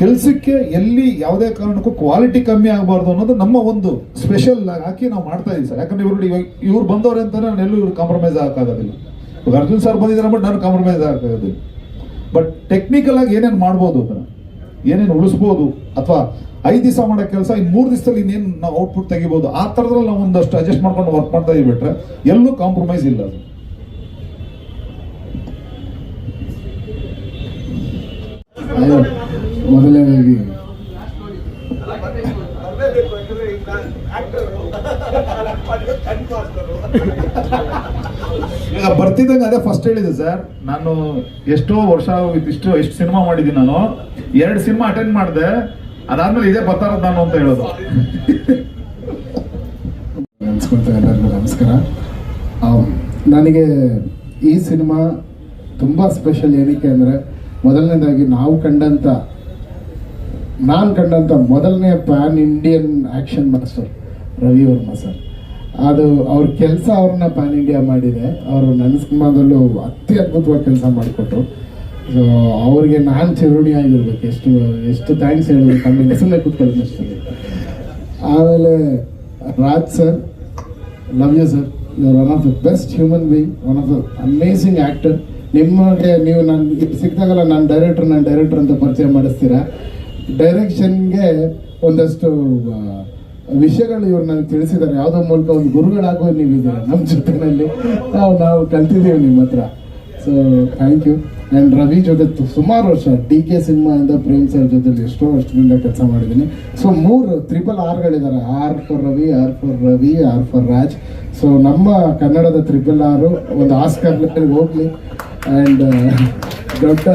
S9: ಕೆಲಸಕ್ಕೆ ಎಲ್ಲಿ ಯಾವುದೇ ಕಾರಣಕ್ಕೂ ಕ್ವಾಲಿಟಿ ಕಮ್ಮಿ ಆಗಬಾರ್ದು ಅನ್ನೋದು ನಮ್ಮ ಒಂದು ಸ್ಪೆಷಲ್ ಹಾಕಿ ನಾವು ಮಾಡ್ತಾ ಇದೀವಿ ಸರ್. ಯಾಕಂದ್ರೆ ಇವರು ಇವಾಗ ಇವ್ರು ಬಂದವ್ರೆ ಅಂತಾನೆ ನಾನು ಎಲ್ಲೂ ಇವ್ರು ಕಾಂಪ್ರಮೈಸ್ ಆಗೋಕ್ಕಾಗೋದಿಲ್ಲ. ಇವಾಗ ಅರ್ಜುನ್ ಸರ್ ಬಂದಿದ್ದಾರೆ ಬಟ್ ನಾನು ಕಾಂಪ್ರಮೈಸ್ ಆಗೋಕ್ಕಾಗೋದಿಲ್ಲ. ಬಟ್ ಟೆಕ್ನಿಕಲ್ ಆಗಿ ಏನೇನು ಮಾಡ್ಬೋದು ಏನೇನು ಉಳಿಸ್ಬೋದು ಅಥವಾ ಐದು ದಿವಸ ಮಾಡೋ ಕೆಲಸ ಇನ್ನು ಮೂರು ದಿವಸದಲ್ಲಿ ಇನ್ನೇನು ನಾವು ಔಟ್ಪುಟ್ ತೆಗಿಬೋದು, ಆ ಥರದ್ರಲ್ಲಿ ನಾವು ಒಂದಷ್ಟು ಅಡ್ಜಸ್ಟ್ ಮಾಡ್ಕೊಂಡು ವರ್ಕ್ ಮಾಡ್ತಾ ಇದೀವಿ ಬಿಟ್ರೆ ಎಲ್ಲೂ ಕಾಂಪ್ರಮೈಸ್ ಇಲ್ಲ ಅದು
S10: ಮೊದಲನೇದಾಗಿ
S9: ಈಗ ಬರ್ತಿದ್ದಂಗೆ ಅದೇ ಫಸ್ಟ್ ಹೇಳಿದೆ ಸರ್. ನಾನು ಎಷ್ಟೋ ವರ್ಷ ಇಷ್ಟು ಎಷ್ಟು ಸಿನಿಮಾ ಮಾಡಿದ್ದೀನಿ ನಾನು. ಎರಡು ಸಿನಿಮಾ ಅಟೆಂಡ್ ಮಾಡಿದೆ. ಅದಾದ್ಮೇಲೆ ಇದೇ ಬರ್ತಾರದು ನಾನು ಅಂತ ಹೇಳೋದು.
S10: ಎಲ್ಲರಿಗೂ ನಮಸ್ಕಾರ. ನನಗೆ ಈ ಸಿನಿಮಾ ತುಂಬ ಸ್ಪೆಷಲ್ ಏನಕ್ಕೆ ಅಂದರೆ ಮೊದಲನೇದಾಗಿ ನಾವು ಕಂಡಂಥ ನಾನು ಕಂಡಂಥ ಮೊದಲನೇ pan Indian action master Ravi Varma sir. ಅದು ಅವ್ರ ಕೆಲಸ ಅವ್ರನ್ನ ಪ್ಯಾನ್ ಇಂಡಿಯಾ ಮಾಡಿದೆ. ಅವರು ನನ್ನ ಸಿನಿಮಾದಲ್ಲೂ ಅತಿ ಅದ್ಭುತವಾಗಿ ಕೆಲಸ ಮಾಡಿಕೊಟ್ರು. ಸೊ ಅವ್ರಿಗೆ ನಾನು ಚಿರುಣಿ ಆಗಿರ್ಬೇಕು. ಎಷ್ಟು ಎಷ್ಟು ಥ್ಯಾಂಕ್ಸ್ ಹೇಳಬೇಕು ಆಮೇಲೆ ಹೆಸರಲ್ಲೇ ಕೂತ್ಕೊಳ್ಳಿ ಅಷ್ಟೇ. ಆಮೇಲೆ Raj sir, love you sir. You one of the best human being one of the amazing actor ನಿಮಗೆ ನೀವು ನಾನು ಸಿಕ್ಕಿದಾಗಲ್ಲ ನಾನು ಡೈರೆಕ್ಟರ್ ನಾನು ಡೈರೆಕ್ಟರ್ ಅಂತ ಪರಿಚಯ ಮಾಡಿಸ್ತೀರಾ? ಡೈರೆಕ್ಷನ್ಗೆ ಒಂದಷ್ಟು ವಿಷಯಗಳು ಇವ್ರು ನನಗೆ ತಿಳಿಸಿದ್ದಾರೆ. ಯಾವುದೋ ಮೂಲಕ ಒಂದು ಗುರುಗಳಾಗೋ ನೀವಿದ್ದೀರ ನಮ್ಮ ಜೊತೆನಲ್ಲಿ. ನಾವು ನಾವು ಕಲ್ತಿದ್ದೀವಿ ನಿಮ್ಮ ಹತ್ರ. So thank you and Ravi ಜೊತೆ ಸುಮಾರು ವರ್ಷ ಡಿ ಕೆ ಸಿನಿಮಾಯಿಂದ ಪ್ರೇಮ್ ಸರ್ ಜೊತೆ ಎಷ್ಟೋ ವರ್ಷದಿಂದ ಕೆಲಸ ಮಾಡಿದ್ದೀನಿ. ಸೊ ಮೂರು triple ಆರ್ಗಳಿದ್ದಾರೆ R for Ravi R for Ravi R for Raj. So ನಮ್ಮ ಕನ್ನಡದ ತ್ರಿಪಲ್ ಆರು ಒಂದು ಆಸ್ಕರ್ ಹೋಗ್ಲಿ. ಆ್ಯಂಡ್ ದೊಡ್ಡ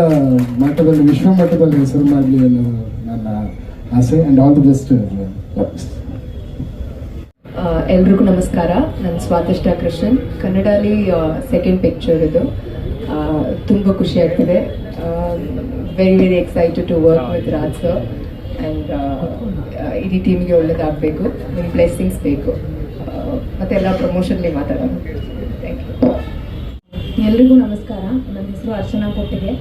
S10: ಮಟ್ಟದಲ್ಲಿ, ವಿಶ್ವ ಮಟ್ಟದಲ್ಲಿ ಹೆಸರು ಮಾಡಲಿ ಅನ್ನೋ ಆ್ಯಂಡ್ ಆಲ್ ದಿ ಬೆಸ್ಟ್
S11: ಎಲ್ರಿಗೂ ನಮಸ್ಕಾರ. ನಾನು ಸ್ವಾತಿಷ್ಠ ಕೃಷ್ಣನ್. ಕನ್ನಡಲ್ಲಿ ಸೆಕೆಂಡ್ ಪಿಕ್ಚರ್ ಇದು. ತುಂಬ ಖುಷಿ ಆಗ್ತಿದೆ. Very very excited to work with Raj sir and ಇಡೀ ಟೀಮ್ಗೆ ಒಳ್ಳೇದಾಗಬೇಕು. ನಿಮ್ಮ ಬ್ಲೆಸ್ಸಿಂಗ್ಸ್ ಬೇಕು. ಮತ್ತು ಮತ್ತೆಲ್ಲ ಪ್ರಮೋಷನ್ಲಿ ಮಾತಾಡೋಣ. ಥ್ಯಾಂಕ್ ಯು
S7: ಎಲ್ರಿಗೂ ನಮಸ್ಕಾರ. ನನ್ನ ಹೆಸರು ಅರ್ಚನಾ ಕೊಟ್ಟಿಗೆ.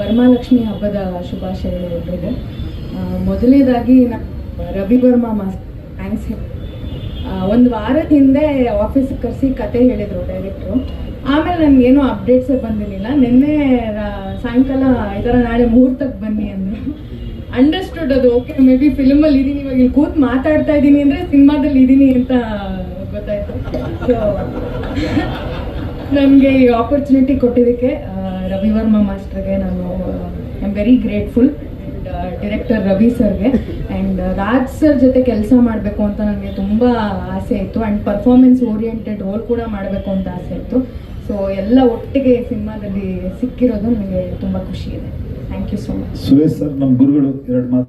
S7: ವರ್ಮಾಲಕ್ಷ್ಮಿ ಹಬ್ಬದ ಶುಭಾಶಯಗಳು ಎಲ್ರಿಗೂ. ಮೊದಲನೇದಾಗಿ ನಮ್ಮ ರವಿ ವರ್ಮಾ ಮಾಸ್ ಥ್ಯಾಂಕ್ಸ್ ಒಂದು ವಾರದ ಹಿಂದೆ ಆಫೀಸಿಗೆ ಕರೆಸಿ ಕತೆ ಹೇಳಿದರು ಡೈರೆಕ್ಟ್ರು ಆಮೇಲೆ ನನಗೇನು ಅಪ್ಡೇಟ್ಸೇ ಬಂದಿರಲಿಲ್ಲ. ನಿನ್ನೆ ಸಾಯಂಕಾಲ ಈ ಥರ ನಾಳೆ ಮುಹೂರ್ತಕ್ಕೆ ಬನ್ನಿ ಅಂದರು. ಅಂಡರ್ಸ್ಟುಡ್ ಅದು. ಓಕೆ ಮೇ ಬಿ ಫಿಲ್ಮಲ್ಲಿ ಇದ್ದೀನಿ ಇವಾಗ ಇಲ್ಲಿ ಕೂತ್ ಮಾತಾಡ್ತಾ ಇದ್ದೀನಿ ಅಂದರೆ ಸಿನಿಮಾದಲ್ಲಿ ಇದ್ದೀನಿ ಅಂತ ಗೊತ್ತಾಯಿತು. ಸೊ ನನಗೆ ಈ ಆಪರ್ಚುನಿಟಿ ಕೊಟ್ಟಿದ್ದಕ್ಕೆ ರವಿ ವರ್ಮಾ ಮಾಸ್ಟರ್ಗೆ ನಾನು I am very grateful director Ravi ಸರ್ಗೆ. ಆ್ಯಂಡ್ ರಾಜ್ ಸರ್ ಜೊತೆ ಕೆಲಸ ಮಾಡಬೇಕು ಅಂತ ನನಗೆ ತುಂಬ ಆಸೆ ಇತ್ತು. ಆ್ಯಂಡ್ ಪರ್ಫಾರ್ಮೆನ್ಸ್ ಓರಿಯೆಂಟೆಡ್ ರೋಲ್ ಕೂಡ ಮಾಡಬೇಕು ಅಂತ ಆಸೆ ಇತ್ತು. ಸೊ ಎಲ್ಲ ಒಟ್ಟಿಗೆ ಸಿನಿಮಾದಲ್ಲಿ ಸಿಕ್ಕಿರೋದು ನನಗೆ ತುಂಬ ಖುಷಿ ಇದೆ. Thank you so much
S9: Suresh sir ನಮ್ಮ ಗುರುಗಳು, ಎರಡು ಮಾತು